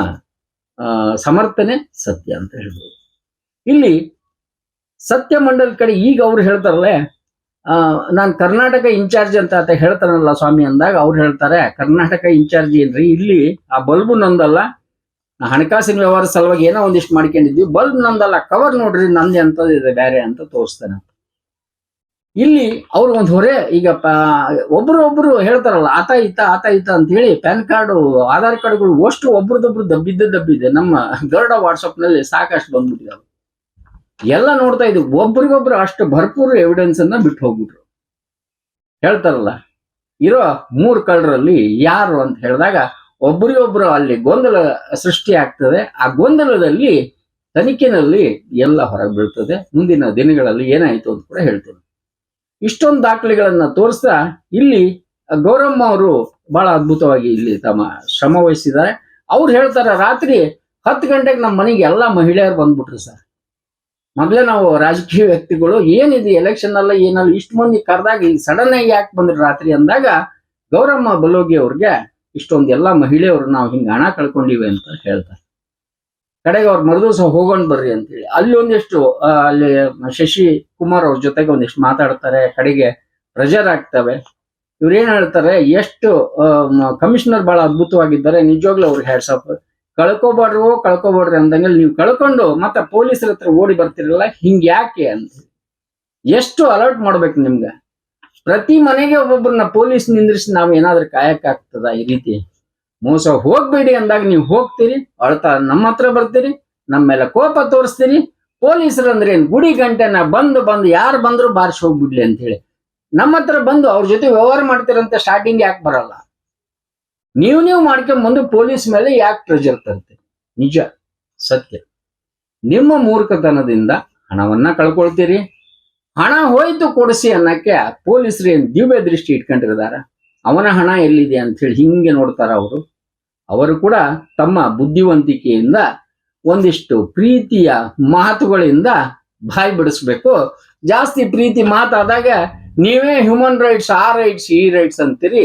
ಸಮರ್ಥನೆ ಸತ್ಯ ಅಂತ ಹೇಳ್ಬೋದು. ಇಲ್ಲಿ ಸತ್ಯ ಮಂಡಲ್ ಕಡೆ ಈಗ ಅವ್ರು ಹೇಳ್ತಾರಲ್ಲ ನಾನು ಕರ್ನಾಟಕ ಇನ್ಚಾರ್ಜ್ ಅಂತ ಆತ ಹೇಳ್ತಾನಲ್ಲ ಸ್ವಾಮಿ ಅಂದಾಗ ಅವ್ರು ಹೇಳ್ತಾರೆ, ಕರ್ನಾಟಕ ಇನ್ಚಾರ್ಜ್ ಏನ್ರಿ, ಇಲ್ಲಿ ಆ ಬಲ್ಬು ನಂದಲ್ಲ ಹಣಕಾಸಿನ ವ್ಯವಹಾರ ಸಲುವಾಗಿ ಏನೋ ಒಂದಿಷ್ಟು ಮಾಡ್ಕೊಂಡಿದ್ವಿ. ಬಲ್ಬ್ ನಂದಲ್ಲ ಕವರ್ ನೋಡ್ರಿ ನಂದೆ ಅಂತದ್ದು ಇದೆ, ಬೇರೆ ಅಂತ ತೋರಿಸ್ತಾನೆ. ಇಲ್ಲಿ ಅವ್ರು ಒಂದು ಹೊರೆ, ಈಗ ಒಬ್ರು ಒಬ್ರು ಹೇಳ್ತಾರಲ್ಲ, ಆತ ಇತ್ತ ಆತ ಇತ್ತ ಅಂತ ಹೇಳಿ ಪ್ಯಾನ್ ಕಾರ್ಡು, ಆಧಾರ್ ಕಾರ್ಡ್ಗಳು ಅಷ್ಟು ಒಬ್ರದೊಬ್ರು ದಬ್ಬಿದ್ದೆ ದಬ್ಬಿದೆ ನಮ್ಮ ಗರ್ಡ ವಾಟ್ಸಪ್ನಲ್ಲಿ ಸಾಕಷ್ಟು ಬಂದ್ಬಿಟ್ಟಿದ್ದಾವೆ ಎಲ್ಲ ನೋಡ್ತಾ ಇದ್ವಿ. ಒಬ್ರಿಗೊಬ್ರು ಅಷ್ಟು ಭರ್ಪೂರ್ ಎವಿಡೆನ್ಸ್ ಅನ್ನ ಬಿಟ್ಟು ಹೋಗ್ಬಿಟ್ರು. ಹೇಳ್ತಾರಲ್ಲ, ಇರೋ ಮೂರ್ ಕಳ್ಳರಲ್ಲಿ ಯಾರು ಅಂತ ಹೇಳಿದಾಗ ಒಬ್ರಿಗೊಬ್ರು ಅಲ್ಲಿ ಗೊಂದಲ ಸೃಷ್ಟಿ ಆಗ್ತದೆ. ಆ ಗೊಂದಲದಲ್ಲಿ ತನಿಖೆನಲ್ಲಿ ಎಲ್ಲ ಹೊರಗೆ ಬೀಳ್ತದೆ. ಮುಂದಿನ ದಿನಗಳಲ್ಲಿ ಏನಾಯ್ತು ಅಂತ ಕೂಡ ಹೇಳ್ತೇನೆ. ಇಷ್ಟೊಂದು ದಾಖಲೆಗಳನ್ನ ತೋರಿಸ್ತಾ ಇಲ್ಲಿ ಗೌರಮ್ಮ ಅವರು ಬಹಳ ಅದ್ಭುತವಾಗಿ ಇಲ್ಲಿ ತಮ್ಮ ಶ್ರಮ ವಹಿಸಿದ್ದಾರೆ. ಅವ್ರು ಹೇಳ್ತಾರೆ, ರಾತ್ರಿ ಹತ್ತು ಗಂಟೆಗೆ ನಮ್ಮ ಮನೆಗೆ ಎಲ್ಲ ಮಹಿಳೆಯರು ಬಂದ್ಬಿಟ್ರು ಸರ್. ಮೊದಲೇ ನಾವು ರಾಜಕೀಯ ವ್ಯಕ್ತಿಗಳು, ಏನಿದೆ ಎಲೆಕ್ಷನ್ ಅಲ್ಲ, ಏನಲ್ಲ, ಇಷ್ಟು ಮಂದಿ ಕರೆದಾಗ ಈಗ ಸಡನ್ ಆಗಿ ಯಾಕೆ ಬಂದ್ರು? ರಾತ್ರಿ ಅಂದಾಗ ಗೌರಮ್ಮ ಬಲೋಗಿ ಅವ್ರಿಗೆ ಇಷ್ಟೊಂದು ಮಹಿಳೆಯವರು ನಾವು ಹಿಂಗೆ ಹಣ ಕಳ್ಕೊಂಡಿವಿ ಅಂತ ಹೇಳ್ತಾರೆ. ಕಡೆಗೆ ಅವ್ರು ಮರುದಿವಸ ಹೋಗೋಣ ಬರ್ರಿ ಅಂತೇಳಿ ಅಲ್ಲಿ ಒಂದಿಷ್ಟು ಅಲ್ಲಿ ಶಶಿ ಕುಮಾರ್ ಅವ್ರ ಜೊತೆಗೆ ಒಂದಿಷ್ಟು ಮಾತಾಡ್ತಾರೆ, ಕಡೆಗೆ ಪ್ರೆಷರ್ ಆಗ್ತವೆ. ಇವ್ರು ಏನ್ ಹೇಳ್ತಾರೆ, ಎಷ್ಟು ಕಮಿಷನರ್ ಬಹಳ ಅದ್ಭುತವಾಗಿದ್ದಾರೆ, ನಿಜವಾಗ್ಲೂ ಅವ್ರಿಗೆ ಹ್ಯಾಟ್ಸಪ್ ಕಳ್ಕೊಬಾರ್ರು ಕಳ್ಕೊಬಾರ್ರಿ ಅಂದಂಗೆ ನೀವು ಕಳ್ಕೊಂಡು ಮತ್ತೆ ಪೊಲೀಸರ ಹತ್ರ ಓಡಿ ಬರ್ತಿರಲ್ಲ ಹಿಂಗ್ ಯಾಕೆ ಅಂತ ಎಷ್ಟು ಅಲರ್ಟ್ ಮಾಡ್ಬೇಕು ನಿಮ್ಗೆ? ಪ್ರತಿ ಮನೆಗೆ ಒಬ್ಬೊಬ್ಬರನ್ನ ಪೊಲೀಸ್ ನಿಂದ್ರಿಸಿ ನಾವ್ ಏನಾದ್ರೂ ಕಾಯಕ್ಕಾಗ್ತದ ಈ ರೀತಿ? ಮೋಸ ಹೋಗ್ಬೇಡಿ ಅಂದಾಗ ನೀವು ಹೋಗ್ತೀರಿ, ಅಳ್ತಾ ನಮ್ಮ ಹತ್ರ ಬರ್ತೀರಿ, ನಮ್ಮ ಮೇಲೆ ಕೋಪ ತೋರಿಸ್ತೀರಿ. ಪೊಲೀಸರು ಅಂದ್ರೆ ಏನ್ ಗುಡಿ ಗಂಟೆನ ಬಂದು ಬಂದು ಯಾರು ಬಂದ್ರು ಬಾರಿಸಿ ಹೋಗ್ಬಿಡ್ಲಿ ಅಂತ ಹೇಳಿ. ನಮ್ಮ ಹತ್ರ ಬಂದು ಅವ್ರ ಜೊತೆ ವ್ಯವಹಾರ ಮಾಡ್ತೀರಂತ ಸ್ಟಾರ್ಟಿಂಗ್ ಯಾಕೆ ಬರಲ್ಲ? ನೀವು ನೀವು ಮಾಡ್ಕೊಂಡ್ ಬಂದು ಪೊಲೀಸ್ ಮೇಲೆ ಯಾಕೆ ಪ್ರೆಷರ್ ತರ್ತೀರಿ? ನಿಜ, ಸತ್ಯ. ನಿಮ್ಮ ಮೂರ್ಖತನದಿಂದ ಹಣವನ್ನ ಕಳ್ಕೊಳ್ತೀರಿ ಹಣ ಹೋಯ್ತು ಕೊಡಿಸಿ ಅನ್ನಕ್ಕೆ ಪೊಲೀಸರು ಏನ್ ದಿವ್ಯ ದೃಷ್ಟಿ ಇಟ್ಕೊಂಡಿರ್ತಾರ ಅವನ ಹಣ ಎಲ್ಲಿದೆ ಅಂತ ಹೇಳಿ ಹಿಂಗೆ ನೋಡ್ತಾರ ಅವರು. ಅವರು ಕೂಡ ತಮ್ಮ ಬುದ್ಧಿವಂತಿಕೆಯಿಂದ ಒಂದಿಷ್ಟು ಪ್ರೀತಿಯ ಮಾತುಗಳಿಂದ ಬಾಯಿ ಬಿಡಿಸ್ಬೇಕು. ಜಾಸ್ತಿ ಪ್ರೀತಿ ಮಾತಾದಾಗ ನೀವೇ ಹ್ಯೂಮನ್ ರೈಟ್ಸ್ ಆ ರೈಟ್ಸ್ ಈ ರೈಟ್ಸ್ ಅಂತೀರಿ.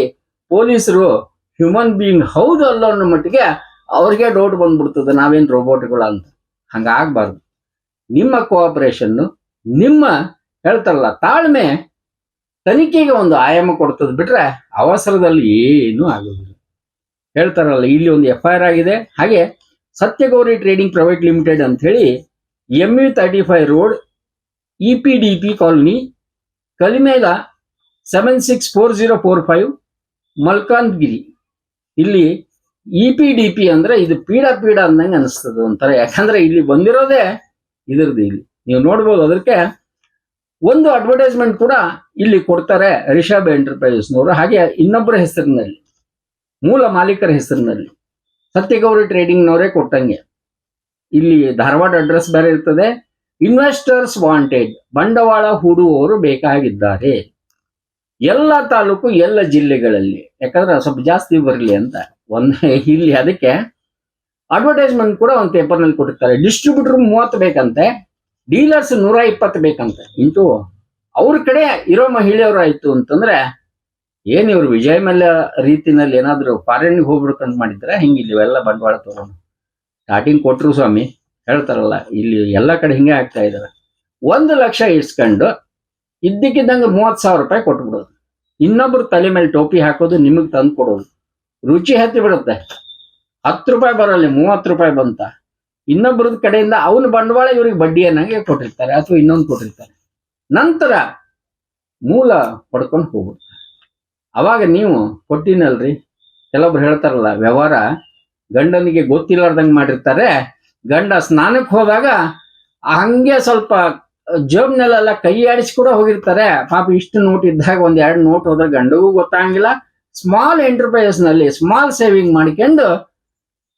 ಪೊಲೀಸರು ಹ್ಯೂಮನ್ ಬೀಯಿಂಗ್ ಹೌದು ಅಲ್ಲೋ ಅನ್ನೋ ಮಟ್ಟಿಗೆ ಅವ್ರಿಗೆ ಡೌಟ್ ಬಂದ್ಬಿಡ್ತದೆ, ನಾವೇನ್ ರೋಬೋಟ್ಗಳ ಅಂತ ಹಂಗಾಗಬಾರ್ದು. ನಿಮ್ಮ ಕೋಆಪರೇಷನ್ನು ನಿಮ್ಮ ಹೇಳ್ತಾರಲ್ಲ, ತಾಳ್ಮೆ ತನಿಖೆಗೆ ಒಂದು ಆಯಾಮ ಕೊಡ್ತದೆ ಬಿಟ್ರೆ ಅವಸರದಲ್ಲಿ ಏನೂ ಆಗೋದಿಲ್ಲ. ಹೇಳ್ತಾರಲ್ಲ, ಇಲ್ಲಿ ಒಂದು ಎಫ್ ಐ ಆರ್ ಆಗಿದೆ. ಹಾಗೆ ಸತ್ಯಗೌರಿ ಟ್ರೇಡಿಂಗ್ ಪ್ರೈವೇಟ್ ಲಿಮಿಟೆಡ್ ಅಂತ ಹೇಳಿ M U thirty five road E P D P colony ಕಲಿಮೇಗ seven six four zero four five Malkangiri. ಇಲ್ಲಿ ಇ ಪಿ ಡಿ ಪಿ ಅಂದ್ರೆ ಇದು ಪೀಡ ಪೀಡ ಅಂದಂಗೆ ಅನಿಸ್ತದೆ ಒಂಥರ. ಯಾಕಂದ್ರೆ ಇಲ್ಲಿ ಬಂದಿರೋದೇ ಇದ್ರದ್ದು ಇಲ್ಲಿ. ನೀವು ನೋಡ್ಬೋದು ಅದಕ್ಕೆ ಒಂದು ಅಡ್ವರ್ಟೈಸ್ಮೆಂಟ್ ಕೂಡ ಇಲ್ಲಿ ಕೊಡ್ತಾರೆ ರಿಷಬ್ ಎಂಟರ್ಪ್ರೈಸಸ್ನವರು, ಹಾಗೆ ಇನ್ನೊಬ್ಬರ ಹೆಸರಿನಲ್ಲಿ, ಮೂಲ ಮಾಲೀಕರ ಹೆಸರಿನಲ್ಲಿ. ಸತ್ಯಗೌರಿ ಟ್ರೇಡಿಂಗ್ನವರೇ ಕೊಟ್ಟಂಗೆ. ಇಲ್ಲಿ ಧಾರವಾಡ ಅಡ್ರೆಸ್ ಬೇರೆ ಇರ್ತದೆ. ಇನ್ವೆಸ್ಟರ್ಸ್ ವಾಂಟೆಡ್ ಬಂಡವಾಳ ಹೂಡುವವರು ಬೇಕಾಗಿದ್ದಾರೆ. ಎಲ್ಲ ತಾಲೂಕು, ಎಲ್ಲ ಜಿಲ್ಲೆಗಳಲ್ಲಿ. ಯಾಕಂದ್ರೆ ಸ್ವಲ್ಪ ಜಾಸ್ತಿ ಬರಲಿ ಅಂತ. ಒಂದ್ ಇಲ್ಲಿ ಅದಕ್ಕೆ ಅಡ್ವರ್ಟೈಸ್ಮೆಂಟ್ ಕೂಡ ಒಂದು ಪೇಪರ್ನಲ್ಲಿ ಕೊಟ್ಟಿರ್ತಾರೆ. ಡಿಸ್ಟ್ರಿಬ್ಯೂಟರ್ ಮೂವತ್ತು ಬೇಕಂತೆ. ಡೀಲರ್ಸ್ ನೂರ ಇಪ್ಪತ್ತು ಬೇಕಂತ. ಇಂಟು ಅವ್ರ ಕಡೆ ಇರೋ ಮಹಿಳೆಯವರು ಆಯ್ತು ಅಂತಂದ್ರೆ ಏನ್ ಇವ್ರು ವಿಜಯ ಮಲ್ಯ ರೀತಿನಲ್ಲಿ ಏನಾದ್ರು ಫಾರಿನ್ ಹೋಗ್ಬಿಡ್ಕಂತ ಮಾಡಿದ್ರೆ ಹಿಂಗೆ ಇಲ್ಲಿ ಇವೆಲ್ಲ ಬಂಡವಾಳ ತಗೊಂಡು ಸ್ಟಾರ್ಟಿಂಗ್ ಕೊಟ್ರು ಸ್ವಾಮಿ, ಹೇಳ್ತಾರಲ್ಲ, ಇಲ್ಲಿ ಎಲ್ಲ ಕಡೆ ಹಿಂಗೆ ಆಗ್ತಾ ಇದಾರೆ ಒಂದು ಲಕ್ಷ ಇಡ್ಸ್ಕೊಂಡು ಇದ್ದಕ್ಕಿದ್ದಂಗೆ ಮೂವತ್ತು ಸಾವಿರ ರೂಪಾಯಿ ಕೊಟ್ಬಿಡೋದು. ಇನ್ನೊಬ್ರು ತಲೆ ಮೇಲೆ ಟೋಪಿ ಹಾಕೋದು ನಿಮಗೆ ತಂದು ಕೊಡೋದು ರುಚಿ ಹತ್ತಿ ಬಿಡುತ್ತೆ. ಹತ್ತು ರೂಪಾಯಿ ಬರೋಲ್ಲ, ಮೂವತ್ತು ರೂಪಾಯಿ ಬಂತ. ಇನ್ನೊಬ್ರದ ಕಡೆಯಿಂದ ಅವನ ಬಂಡವಾಳ ಇವ್ರಿಗೆ ಬಡ್ಡಿ ಅನ್ನಂಗೆ ಕೊಟ್ಟಿರ್ತಾರೆ ಅಥವಾ ಇನ್ನೊಂದು ಕೊಟ್ಟಿರ್ತಾರೆ. ನಂತರ ಮೂಲ ಪಡ್ಕೊಂಡು ಹೋಗ್ಬಿಡ್ತಾರೆ. ಅವಾಗ ನೀವು ಕೊಟ್ಟಿನಲ್ರಿ? ಕೆಲವೊಬ್ರು ಹೇಳ್ತಾರಲ್ಲ, ವ್ಯವಹಾರ ಗಂಡನಿಗೆ ಗೊತ್ತಿಲ್ಲಾರ್ದಂಗೆ ಮಾಡಿರ್ತಾರೆ. ಗಂಡ ಸ್ನಾನಕ್ಕೆ ಹೋದಾಗ ಹಂಗೆ ಸ್ವಲ್ಪ ಜೋಬ್ನಲ್ಲೆಲ್ಲ ಕೈ ಆಡಿಸಿ ಕೂಡ ಹೋಗಿರ್ತಾರೆ. ಪಾಪ ಇಷ್ಟು ನೋಟ್ ಇದ್ದಾಗ ಒಂದ್ ಎರಡು ನೋಟ್ ಹೋದ್ರೆ ಗಂಡಗೂ ಗೊತ್ತಾಗಂಗಿಲ್ಲ ಸ್ಮಾಲ್ ಎಂಟರ್ಪ್ರೈಸಸ್ನಲ್ಲಿ ಸ್ಮಾಲ್ ಸೇವಿಂಗ್ ಮಾಡ್ಕೊಂಡು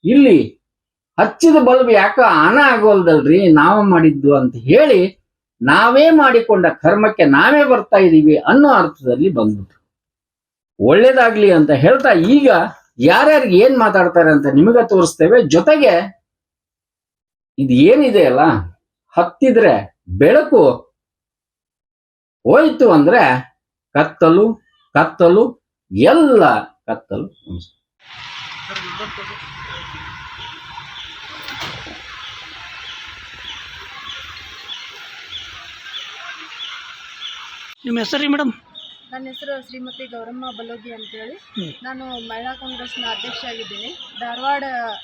ಇಲ್ಲಿ ಹಚ್ಚಿದ ಬಲ್ಬ್ ಯಾಕೋ ಆನ ಆಗೋಲ್ದಲ್ರಿ? ನಾವ ಮಾಡಿದ್ದು ಅಂತ ಹೇಳಿ ನಾವೇ ಮಾಡಿಕೊಂಡ ಕರ್ಮಕ್ಕೆ ನಾವೇ ಬರ್ತಾ ಇದ್ದೀವಿ ಅನ್ನೋ ಅರ್ಥದಲ್ಲಿ ಬಂದ್ಬಿಟ್ರು. ಒಳ್ಳೇದಾಗ್ಲಿ ಅಂತ ಹೇಳ್ತಾ ಈಗ ಯಾರ್ಯಾರಿಗೆ ಏನ್ ಮಾತಾಡ್ತಾರೆ ಅಂತ ನಿಮಗ ತೋರಿಸ್ತೇವೆ. ಜೊತೆಗೆ ಇದು ಏನಿದೆ ಅಲ್ಲ, ಹತ್ತಿದ್ರೆ ಬೆಳಕು, ಹೋಯ್ತು ಅಂದ್ರೆ ಕತ್ತಲು ಕತ್ತಲು, ಎಲ್ಲ ಕತ್ತಲು ನಿಮ್ಮ ಹೆಸರು ರೀ ಮೇಡಮ್? ನನ್ನ ಹೆಸರು ಶ್ರೀಮತಿ ಗೌರಮ್ಮ ಬಲೋಗಿ ಅಂತೇಳಿ. ನಾನು ಮಹಿಳಾ ಕಾಂಗ್ರೆಸ್ನ ಅಧ್ಯಕ್ಷ ಆಗಿದ್ದೀನಿ. ಧಾರವಾಡ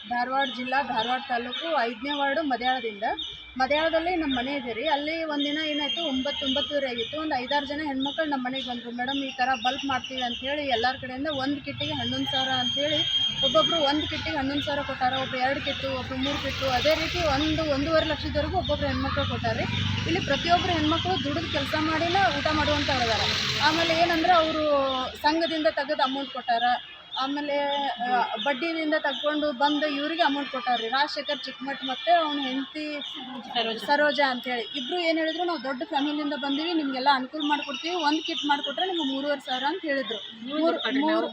ಧಾರವಾಡ ಜಿಲ್ಲಾ ಧಾರವಾಡ ತಾಲೂಕು ಐದನೇ ವಾರ್ಡು ಮದ್ಯಾಳದಿಂದ. ಮದ್ಯಾಳದಲ್ಲಿ ನಮ್ಮ ಮನೆ ಇದೆ ರೀ. ಅಲ್ಲಿ ಒಂದಿನ ಏನಾಯಿತು, ಒಂಬತ್ತು ಒಂಬತ್ತುವರೆ ಆಗಿತ್ತು. ಒಂದು ಐದಾರು ಜನ ಹೆಣ್ಮಕ್ಳು ನಮ್ಮ ಮನೆಗೆ ಬಂದರು. ಮೇಡಮ್, ಈ ಥರ ಬಲ್ಪ್ ಮಾಡ್ತೀವಿ ಅಂಥೇಳಿ ಎಲ್ಲರ ಕಡೆಯಿಂದ ಒಂದು ಕಿಟ್ಟಿಗೆ ಹನ್ನೊಂದು ಸಾವಿರ ಅಂಥೇಳಿ ಒಬ್ಬೊಬ್ಬರು ಒಂದು ಕಿಟ್ಟಿಗೆ ಹನ್ನೊಂದು ಸಾವಿರ ಕೊಟ್ಟಾರ, ಒಬ್ರು ಎರಡು ಕಿಟ್ಟು, ಒಬ್ರು ಮೂರು ಕಿಟ್ಟು. ಅದೇ ರೀತಿ ಒಂದು ಒಂದೂವರೆ ಲಕ್ಷದವರೆಗೂ ಒಬ್ಬೊಬ್ರು ಹೆಣ್ಮಕ್ಳು ಕೊಟ್ಟಾರೆ ಇಲ್ಲಿ ಪ್ರತಿಯೊಬ್ಬರು ಹೆಣ್ಮಕ್ಳು ದುಡಿದು ಕೆಲಸ ಮಾಡಿನ ಊಟ ಇದಾರೆ. ಆಮೇಲೆ ಏನಂದ್ರೆ ಅವರು ಸಂಘದಿಂದ ತೆಗೆದು ಅಮೌಂಟ್ ಕೊಟ್ಟಾರ. ಆಮೇಲೆ ಬಡ್ಡಿಯಿಂದ ತಗೊಂಡು ಬಂದು ಇವರಿಗೆ ಅಮೌಂಟ್ ಕೊಟ್ಟಾರ್ರಿ ರಾಜಶೇಖರ್ ಚಿಕ್ಕಮಠ್ ಮತ್ತೆ ಅವನ ಹೆಂಡತಿ ಸರೋಜಾ. ಅಂತೇಳಿ ಇಬ್ಬರು ಏನು ಹೇಳಿದ್ರು ನಾವು ದೊಡ್ಡ ಫ್ಯಾಮಿಲಿಯಿಂದ ಬಂದೀವಿ ನಿಮಗೆಲ್ಲ ಅನುಕೂಲ ಮಾಡ್ಕೊಡ್ತೀವಿ ಒಂದು ಕಿಟ್ ಮಾಡಿಕೊಟ್ರೆ ನಿಮ್ಗೆ ಮೂರುವರೆ ಸಾವಿರ ಅಂತ ಹೇಳಿದ್ರು. ಮೂರು ಮೂರು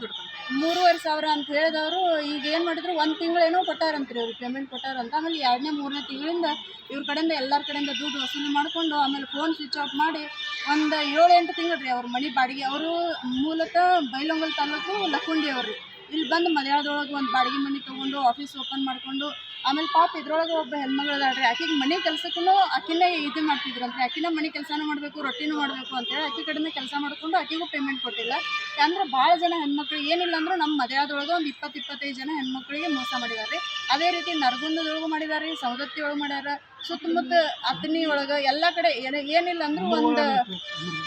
ಮೂರುವರೆ ಸಾವಿರ ಅಂತ ಹೇಳಿದವರು ಈಗ ಏನು ಮಾಡಿದ್ರು ಒಂದು ತಿಂಗಳೇನೋ ಕೊಟ್ಟಾರಂತ್ರಿ ಅವ್ರು ಪೇಮೆಂಟ್ ಕೊಟ್ಟಾರಂತ. ಆಮೇಲೆ ಎರಡನೇ ಮೂರನೇ ತಿಂಗಳಿಂದ ಇವ್ರ ಕಡೆಯಿಂದ ಎಲ್ಲರ ಕಡೆಯಿಂದ ದುಡ್ಡು ವಸೂಲಿ ಮಾಡಿಕೊಂಡು ಆಮೇಲೆ ಫೋನ್ ಸ್ವಿಚ್ ಆಫ್ ಮಾಡಿ ಒಂದು ಏಳು ಎಂಟು ತಿಂಗಳು ರೀ ಅವ್ರ ಮನೆ ಬಾಡಿಗೆ. ಅವರು ಮೂಲತಃ ಬೈಲೊಂಗಲ್ ತಾಲೂಕು ಲಕ್ಕುಂಡಿ ಅವರು ಇಲ್ಲಿ ಬಂದು ಮಲಯಾಳದೊಳಗೆ ಒಂದು ಬಾಡಿಗೆ ಮನೆ ತೊಗೊಂಡು ಆಫೀಸ್ ಓಪನ್ ಮಾಡಿಕೊಂಡು ಆಮೇಲೆ ಪಾಪ ಇದ್ರೊಳಗೆ ಒಬ್ಬ ಹೆಣ್ಮಗಳು ಅದಾಳ್ರಿ. ಆಕಿಗೆ ಮನೆ ಕೆಲಸಕ್ಕೂ ಆಕಿನ ಇದು ಮಾಡ್ತಿದ್ರು ಅಂದ್ರೆ ಆಕಿನ ಮನೆ ಕೆಲಸನೂ ಮಾಡಬೇಕು, ರೊಟ್ಟಿನೂ ಮಾಡಬೇಕು ಅಂತೇಳಿ ಆಕಿ ಕಡಿಮೆ ಕೆಲಸ ಮಾಡಿಕೊಂಡು ಆಕಿಗೂ ಪೇಮೆಂಟ್ ಕೊಟ್ಟಿಲ್ಲ. ಯಾಕಂದ್ರೆ ಭಾಳ ಜನ ಹೆಣ್ಮಕ್ಳು, ಏನಿಲ್ಲ ಅಂದ್ರೆ ನಮ್ಮ ಮದುವೆದೊಳಗೆ ಒಂದು ಇಪ್ಪತ್ತು ಇಪ್ಪತ್ತೈದು ಜನ ಹೆಣ್ಮಕ್ಳಿಗೆ ಮೋಸ ಮಾಡಿದ್ದಾರೆ ಅದೇ ರೀತಿ ನರಗುಂದದೊಳಗೂ ಮಾಡಿದ್ದಾರೆ ಸವದತ್ತಿ ಒಳಗೆ ಮಾಡ್ಯಾರ ಸುತ್ತಮುತ್ತ ಅತ್ನಿ ಒಳಗೆ ಎಲ್ಲ ಕಡೆ ಏನ- ಏನಿಲ್ಲ ಅಂದ್ರೆ ಒಂದು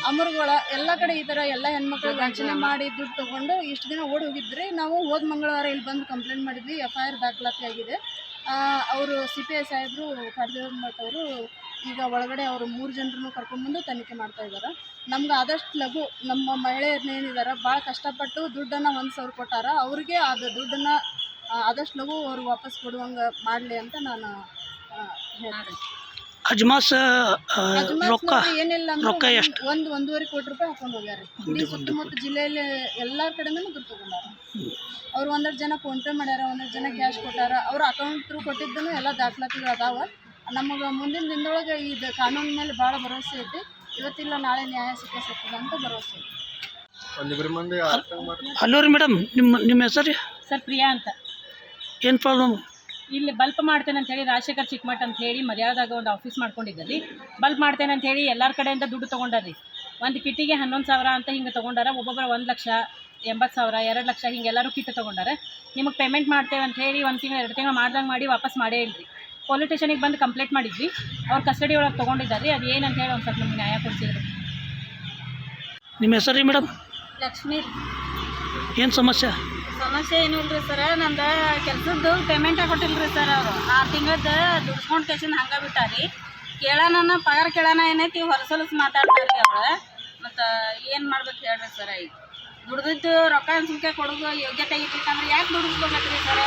ಅಮರ್ಗಳ ಎಲ್ಲ ಕಡೆ ಈ ಥರ ಎಲ್ಲ ಹೆಣ್ಮಕ್ಳು ವಂಚನೆ ಮಾಡಿ ದುಡ್ಡು ತೊಗೊಂಡು ಇಷ್ಟು ದಿನ ಓಡಿ ಹೋಗಿದ್ರಿ. ನಾವು ಹೋದ ಮಂಗಳವಾರ ಇಲ್ಲಿ ಬಂದು ಕಂಪ್ಲೇಂಟ್ ಮಾಡಿದ್ವಿ. ಎಫ್ ಐ ಆರ್ ದಾಖಲಾತಿ ಆಗಿದೆ. ಅವರು ಸಿ ಪಿ ಐ ಸಾಹೇಬರು ಕಡ್ದೇವ್ರ ಮಠ ಅವರು ಈಗ ಒಳಗಡೆ ಅವರು ಮೂರು ಜನರನ್ನು ಕರ್ಕೊಂಡ್ಬಂದು ತನಿಖೆ ಮಾಡ್ತಾ ಇದ್ದಾರೆ ನಮ್ಗೆ ಆದಷ್ಟು ಲಘು, ನಮ್ಮ ಮಹಿಳೆಯರನ್ನ ಏನಿದ್ದಾರೆ ಭಾಳ ಕಷ್ಟಪಟ್ಟು ದುಡ್ಡನ್ನು ಒಂದು ಸಾವಿರ ಕೊಟ್ಟಾರ, ಅವ್ರಿಗೆ ಅದು ದುಡ್ಡನ್ನು ಆದಷ್ಟು ಲಘು ಅವ್ರು ವಾಪಸ್ ಕೊಡುವಂಗೆ ಮಾಡಲಿ ಅಂತ ನಾನು ಹೇಳ್ತೀನಿ. ಅಜ್ಮಾಸ್ ರೊಕ್ಕ ಏನಿಲ್ಲ ಅಂದ್ರೆ ರೊಕ್ಕ ಎಷ್ಟು? ಒಂದು ಒಂದೂವರೆ ಕೋಟಿ ರೂಪಾಯಿ ಹಾಕೊಂಡು ಹೋಗ್ಯಾರ. ಇಡೀ ಸುತ್ತಮುತ್ತ ಜಿಲ್ಲೆಯಲ್ಲಿ ಎಲ್ಲಾರ ಕಡೆನೂ ದುಡ್ಡು ತಗೊಂಡಾರ. ಅವ್ರು ಒಂದಷ್ಟು ಜನ ಫೋನ್ ಪೇ ಮಾಡ್ಯಾರ ಒಂದಷ್ಟು ಜನ ಕ್ಯಾಶ್ ಕೊಟ್ಟಾರ. ಅವ್ರ ಅಕೌಂಟ್ ಥ್ರೂ ಕೊಟ್ಟಿದ್ದನು ಎಲ್ಲ ದಾಖಲಾತಿಗಳು ಅದಾವ. ನಮಗೆ ಮುಂದಿನ ದಿನದೊಳಗೆ ಇದು ಕಾನೂನು ಮೇಲೆ ಭಾಳ ಭರವಸೆ ಐತಿ. ಇವತ್ತಿಲ್ಲ ನಾಳೆ ನ್ಯಾಯ ಸಿಕ್ಕ ಸಿಗ್ತದೆ ಅಂತ ಭರವಸೆ ಐತಿ. ಹಲೋ ರೀ ಮೇಡಮ್ ನಿಮ್ಮ ನಿಮ್ಮ ಹೆಸರು ರೀ? ಸರ್ ಪ್ರಿಯಾ ಅಂತ. ಏನು ಪ್ರಾಬ್ಲಮ್ ಇಲ್ಲಿ ಬಲ್ಪ್ ಮಾಡ್ತೇನೆ ಅಂತ ಹೇಳಿ ರಾಜಶೇಖರ್ ಚಿಕ್ಕಮಠ ಅಂತ ಹೇಳಿ ಮರ್ಯಾದಾಗ ಒಂದು ಆಫೀಸ್ ಮಾಡ್ಕೊಂಡಿದ್ದಲ್ಲಿ. ಬಲ್ಪ್ ಮಾಡ್ತೇನೆ ಅಂತ ಹೇಳಿ ಎಲ್ಲರ ಕಡೆಯಿಂದ ದುಡ್ಡು ತೊಗೊಂಡಾರ್ರಿ. ಒಂದು ಕಿಟ್ಟಿಗೆ ಹನ್ನೊಂದು ಸಾವಿರ ಅಂತ ಹಿಂಗೆ ತೊಗೊಂಡಾರ ಒಬ್ಬೊಬ್ಬರು ಒಂದು ಲಕ್ಷ ಎಂಬತ್ತು ಸಾವಿರ ಎರಡು ಲಕ್ಷ ಹಿಂಗೆ ಎಲ್ಲರೂ ಕಿಟ್ ತೊಗೊಂಡಾರೆ. ನಿಮಗೆ ಪೇಮೆಂಟ್ ಮಾಡ್ತೇವೆ ಅಂತ ಹೇಳಿ ಒಂದು ತಿಂಗಳು ಎರಡು ತಿಂಗಳು ಮಾಡ್ದಂಗೆ ಮಾಡಿ ವಾಪಸ್ ಮಾಡೇ ಇಲ್ರಿ. ಪೊಲೀಸ್ ಸ್ಟೇಷನಿಗೆ ಬಂದು ಕಂಪ್ಲೇಂಟ್ ಮಾಡಿದ್ವಿ. ಅವ್ರ ಕಸ್ಟಡಿ ಒಳಗೆ ತೊಗೊಂಡಿದ್ದಾರೆ ಅದು ಏನಂತ ಹೇಳಿ ಒಂದು ಸ್ವಲ್ಪ ನಮ್ಗೆ ನ್ಯಾಯ ಕೊಡಿಸಿದ್ರು. ನಿಮ್ಮ ಹೆಸರು ರೀ ಮೇಡಮ್? ಲಕ್ಷ್ಮೀ ಏನು ಸಮಸ್ಯೆ? ಸಮಸ್ಯೆ ಏನು ಇಲ್ರಿ ಸರ್ ನಂದು ಕೆಲಸದ್ದು ಪೇಮೆಂಟ್ ಕೊಟ್ಟಿಲ್ರಿ ಸರ್ ಅವರು. ಆರು ತಿಂಗಳದ್ದು ದುಡ್ಸ್ಕೊಂಡು ಕೇಸಿಂದ ಹಂಗೆ ಬಿಟ್ಟಾರಿ. ಕೇಳೋಣ ಪಗಾರ ಕೇಳೋಣ ಏನೈತಿ ಹೊರಸಲಸ್ ಮಾತಾಡ್ತಾರೆ ಅವ್ರು. ಮತ್ತು ಏನು ಮಾಡ್ಬೇಕು ಹೇಳ್ರಿ ಸರ್ ಈಗ. ದುಡ್ದಿದ್ದು ರೊಕ್ಕ ಸುಮ್ಕೆ ಕೊಡೋದು ಯೋಗ್ಯತೆ ಇರ್ಬೇಕಂದ್ರೆ ಯಾಕೆ ದುಡಿಸ್ಬೇಕತ್ರಿ ಸರ್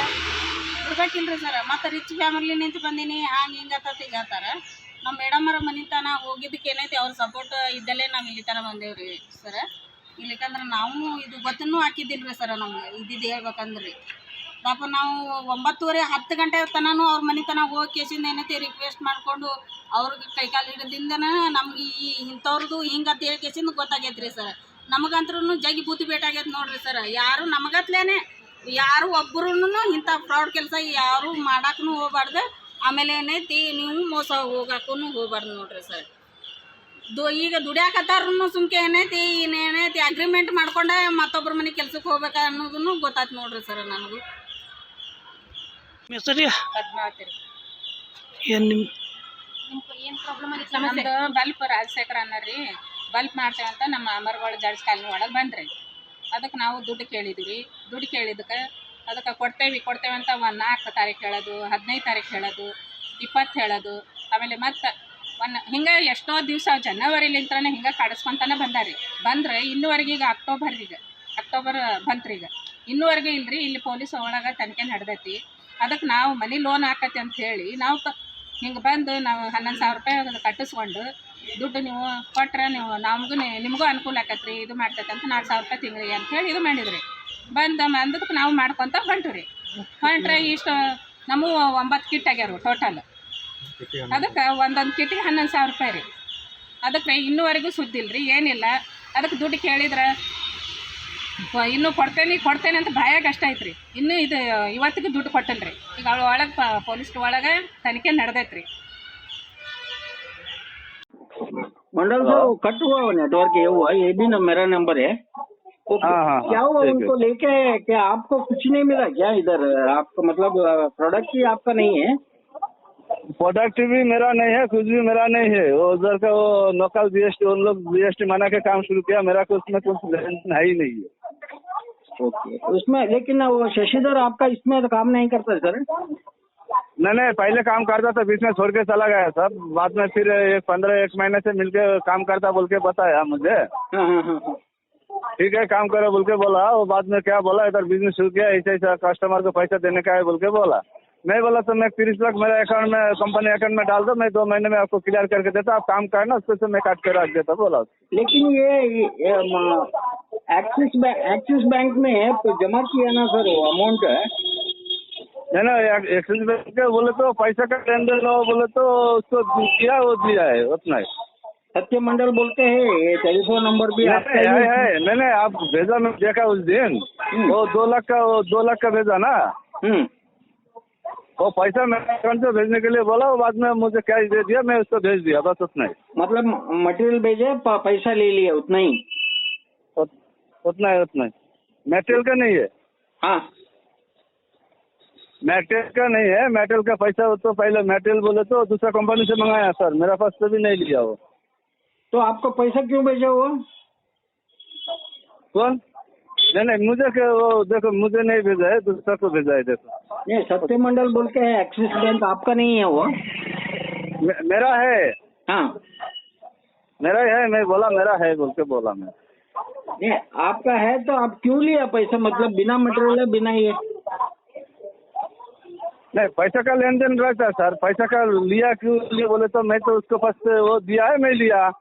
ದುಡ್ಬೇಕಿಲ್ರಿ ಸರ್ ಮತ್ತು ರಿಚ್ ಫ್ಯಾಮಿಲಿ ನಿಂತು ಬಂದೀನಿ, ಹಂಗೆ ಹಿಂಗೆ ಅಂತ ನಮ್ಮ ನಮ್ಮ ಮೇಡಮರ ಮನೆ ತನ ಹೋಗಿದ್ದಕ್ಕೆ ಏನೈತಿ ಅವ್ರ ಸಪೋರ್ಟ್ ಇದ್ದಲ್ಲೇ ನಾವು ಇಲ್ಲಿ ತನಕ ಬಂದೇವ್ರಿ ಸರ್ ಇಲ್ಲಕಂದ್ರೆ ನಾವು ಇದು ಗೊತ್ತೂ ರೀ ಸರ ನಮ್ಗೆ. ಇದ್ದಿದ್ದು ಹೇಳ್ಬೇಕಂದ್ರಿ. ಪಾಪ ನಾವು ಒಂಬತ್ತುವರೆ ಹತ್ತು ಗಂಟೆ ತನೂ ಅವ್ರ ಮನೆ ತನಕ ಹೋಗಿ ಕೇಸಿಂದ ಏನೈತಿ ರಿಕ್ವೆಸ್ಟ್ ಮಾಡಿಕೊಂಡು ಅವ್ರಿಗೆ ಕೈಕಾಲು ಹಿಡಿದಿಂದನೇ ನಮ್ಗೆ ಈ ಇಂಥವ್ರದ್ದು ಹಿಂಗೆ ಅಂತ ಹೇಳಿ ಕೇಸಿಂದ ಗೊತ್ತಾಗೈತ್ರಿ ಸರ್. ನಮಗಂತ್ರೂ ಜಗ್ಗಿ ಬೂತಿ ಭೇಟಾಗೈತೆ ನೋಡ್ರಿ ಸರ್. ಯಾರು ನಮಗತ್ಲೇನೆ. ಯಾರು ಒಬ್ಬರೂ ಇಂಥ ಫ್ರಾಡ್ ಕೆಲಸ ಯಾರು ಮಾಡಕ್ಕೂ ಹೋಗ್ಬಾರ್ದು. ಆಮೇಲೆ ಏನೈತಿ ನೀವು ಮೋಸ ಹೋಗಕ್ಕೂ ಹೋಗ್ಬಾರ್ದು ನೋಡ್ರಿ ಸರ್. ದು ಈಗ ದುಡಿಯಾಕತ್ತಾರನು ಸುಮ್ಕೆ ಏನೈತಿ ಇನ್ನೇನೈತಿ ಅಗ್ರಿಮೆಂಟ್ ಮಾಡ್ಕೊಂಡೆ ಮತ್ತೊಬ್ಬರ ಮನೆ ಕೆಲ್ಸಕ್ಕೆ ಹೋಗ್ಬೇಕು ಅನ್ನೋದನ್ನು ಗೊತ್ತಾಯ್ತು ನೋಡ್ರಿ ಸರ್ ನನಗೂ. ಹೆಸರು? ರೀ. ಪದ್ಮಾವತಿ ಏನು ನಿಮ್ಮ ಏನು ಪ್ರಾಬ್ಲಮ್ ಆಗಿತ್ತು ನಮ್ದು ಬಲ್ಪ್ ರಾಜಶೇಖರ ಅನ್ನರಿ ಬಲ್ಪ್ ಮಾಡ್ತೇವೆ ಅಂತ ನಮ್ಮ ಅಮರಗೋಳ ಜಡ್ಜ್ ಕಾಲನಿ ಒಳಗೆ ಬಂದ್ರಿ. ಅದಕ್ಕೆ ನಾವು ದುಡ್ಡು ಕೇಳಿದ್ವಿ. ದುಡ್ಡು ಕೇಳಿದಕ್ಕೆ ಅದಕ್ಕೆ ಕೊಡ್ತೇವೆ ಕೊಡ್ತೇವೆ ಅಂತ ಒಂದು ನಾಲ್ಕು ತಾರೀಕು ಹೇಳೋದು ಹದಿನೈದು ತಾರೀಕು ಹೇಳೋದು ಇಪ್ಪತ್ತು ಹೇಳೋದು ಆಮೇಲೆ ಮತ್ತೆ ಒನ್ ಹಿಂಗೆ ಎಷ್ಟೋ ದಿವಸ ಜನವರಿಲಿಂತ್ರನೇ ಹಿಂಗೆ ಕಾಡಿಸ್ಕೊಂತಾನೆ ಬಂದಾರಿ ಬಂದ್ರೆ ಇನ್ನುವರೆಗೆ ಈಗ ಅಕ್ಟೋಬರ್ ಈಗ ಅಕ್ಟೋಬರ್ ಬಂತ್ರಿ ಈಗ ಇನ್ನುವರೆಗೆ ಇಲ್ರಿ, ಇಲ್ಲಿ ಪೊಲೀಸ್ ಒಳಗೆ ತನಿಖೆ ನಡೆದೈತಿ. ಅದಕ್ಕೆ ನಾವು ಮನೆ ಲೋನ್ ಹಾಕತಿ ಅಂತ ಹೇಳಿ ನಾವು ಹಿಂಗೆ ಬಂದು ನಾವು ಹನ್ನೊಂದು ಸಾವಿರ ರೂಪಾಯಿ ಕಟ್ಟಿಸ್ಕೊಂಡು ದುಡ್ಡು ನೀವು ಕೊಟ್ರೆ ನೀವು ನಮಗೂ ನಿಮಗೂ ಅನುಕೂಲ ಆಕತ್ರಿ, ಇದು ಮಾಡ್ತೈತೆ ಅಂತ ನಾಲ್ಕು ಸಾವಿರ ರೂಪಾಯಿ ತಿಂಗಳಿಗೆ ಅಂತ ಹೇಳಿ ಇದು ಮಾಡಿದ್ರಿ. ಬಂದು ಅಂದಕ್ಕೆ ನಾವು ಮಾಡ್ಕೊತ ಹೊಂಟ್ರಿ ಹೊಂಟ್ರೆ ಇಷ್ಟು ನಮಗೂ ಒಂಬತ್ತು ಕಿಟ್ ಆಗ್ಯಾರ ಟೋಟಲ್ ಅದಕ್ಕೆ ಒಂದೊಂದು ಕಿಟ್ಟಿಗೆ ಹನ್ನೊಂದು ಸಾವಿರ ರೂಪಾಯಿ ರೀ ಅದಕ್ಕೆ ಇನ್ನೂವರೆಗೂ ಸುದ್ದಿ ಇಲ್ರಿ ಏನಿಲ್ಲ ಅದಕ್ಕೆ ದುಡ್ಡು ಕೇಳಿದ್ರೆ ವ- ಇನ್ನೂ ಕೊಡ್ತೇನೆ ಕೊಡ್ತೇನೆ ಅಂತ ಭಯಾಗ ಅಷ್ಟ ಐತ್ರಿ ಇನ್ನೂ ಇದು ಇವತ್ತಿಗೆ ದುಡ್ಡು ಕೊಟ್ಟಲ್ರಿ ಈಗ ಅವಳ ಒಳಗೆ ಪೊಲೀಸ್ ಒಳಗೆ ತನಿಖೆ ನಡೆದೈತ್ರಿ मंडल सर वो कट हुआ वो नेटवर्क ये हुआ ये भी ना मेरा नंबर है वो हाँ, हाँ, क्या हाँ, हुआ ठीक है। उनको लेके क्या आपको कुछ नहीं मिला क्या इधर आपका मतलब प्रोडक्ट ही आपका नहीं है प्रोडक्ट भी मेरा नहीं है कुछ भी मेरा नहीं है। वो उधर का वो लोकल जीएसटी उन लोग जीएसटी मना के काम शुरू किया मेरा कुछ उसमें कुछ लेन है ही नहीं है। ओके उसमें लेकिन वो शशिधर आपका इसमें तो काम नहीं करता सर? नहीं नहीं पहले काम करता था बीच में छोड़ के चला गया सब बाद में फिर एक पंद्रह एक महीने से मिलके काम करता बोल के बताया मुझे। हाँ हाँ हाँ। ठीक है काम करो बोल के बोला। वो बाद में क्या बोला इधर बिज़नेस शुरू किया ऐसे ऐसा कस्टमर को पैसा देने का है बोल के बोला। मैं बोला तो मैं तीस लाख मेरे अकाउंट में कंपनी अकाउंट में डाल दो मैं दो महीने में आपको क्लियर करके देता आप काम करना उसको से मैं काट के रख देता बोला लेकिन ये ये, एक्सिस बैंक एक्सिस बैंक में तो जमा किया ना सर वो अमाउंट है। ना एक्सिस बैंक के बोले तो पैसा का लेन देन बोले तो उसको दिया वो दिया है उतना ही। सत्य मंडल बोलते हैं ये टेलीफोन नंबर भी आपका नहीं, है, है, नहीं नहीं आप भेजा मैं देखा उस दिन। वो दो लाख का वो दो लाख का भेजा ना। हम्म। वो पैसा मेरे अकाउंट से भेजने के लिए बोला वो बाद में मुझे कैश दे दिया मैं उसको भेज दिया बस उतना ही। मतलब मटेरियल भेजे पैसा ले लिया उतना ही? उत- उतना ही उतना ही। मेटेरियल का नहीं है। हाँ। मेटेरियल का नहीं है मेटेरियल का पैसा तो पहले मेटेरियल बोले तो दूसरा कंपनी से मंगाया सर मेरा पास से भी नहीं लिया वो। तो आपको पैसा क्यों भेजा हुआ? कौन? नहीं नहीं मुझे क्या वो देखो मुझे नहीं भेजा है दूसरा को भेजा है देखो। नहीं सत्य मंडल बोल के है एक्सिस बैंक आपका नहीं है वो। मे- मेरा है। हाँ। मेरा है मैं बोला मेरा है बोल के बोला मैं। नहीं आपका है तो आप क्यों लिया पैसा? मतलब बिना मटेरियल है बिना ये? नहीं पैसा का लेन देन रहता है सर। पैसा का लिया क्यों लिए बोले तो मैं तो उसको पास से वो दिया है मैं लिया।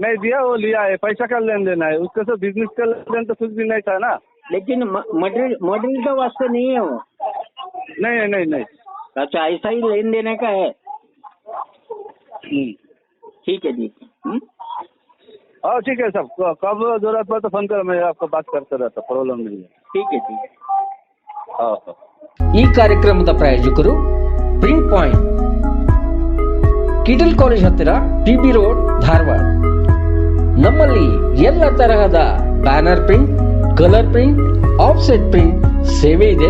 मैं दिया वो लिया है पैसा का लेन देन है। उसके तो बिज़नेस का लेन देन तो कुछ भी नहीं था ना। लेकिन मटेरियल मटेरियल का वास्ते नहीं है वो। नहीं नहीं नहीं अच्छा ऐसा ही लेन देने का है हम्म। ठीक है ठीक है हम्म? हाँ ठीक है सब कब जरूरत पड़े तो फोन करो मैं आपको बात करते रहता प्रॉब्लम नहीं है ठीक है ठीक है हाँ हाँ ಈ ಕಾರ್ಯಕ್ರಮದ ಪ್ರಾಯೋಜಕರು ಪ್ರಿಂಟ್ ಪಾಯಿಂಟ್ ಕಿಟಲ್ ಕಾಲೇಜ್ ಹತ್ತಿರ ಟಿಬಿ ರೋಡ್ ಧಾರವಾಡ ನಮ್ಮಲ್ಲಿ ಎಲ್ಲ ತರಹದ banner print colour print offset print ಸೇವೆ ಇದೆ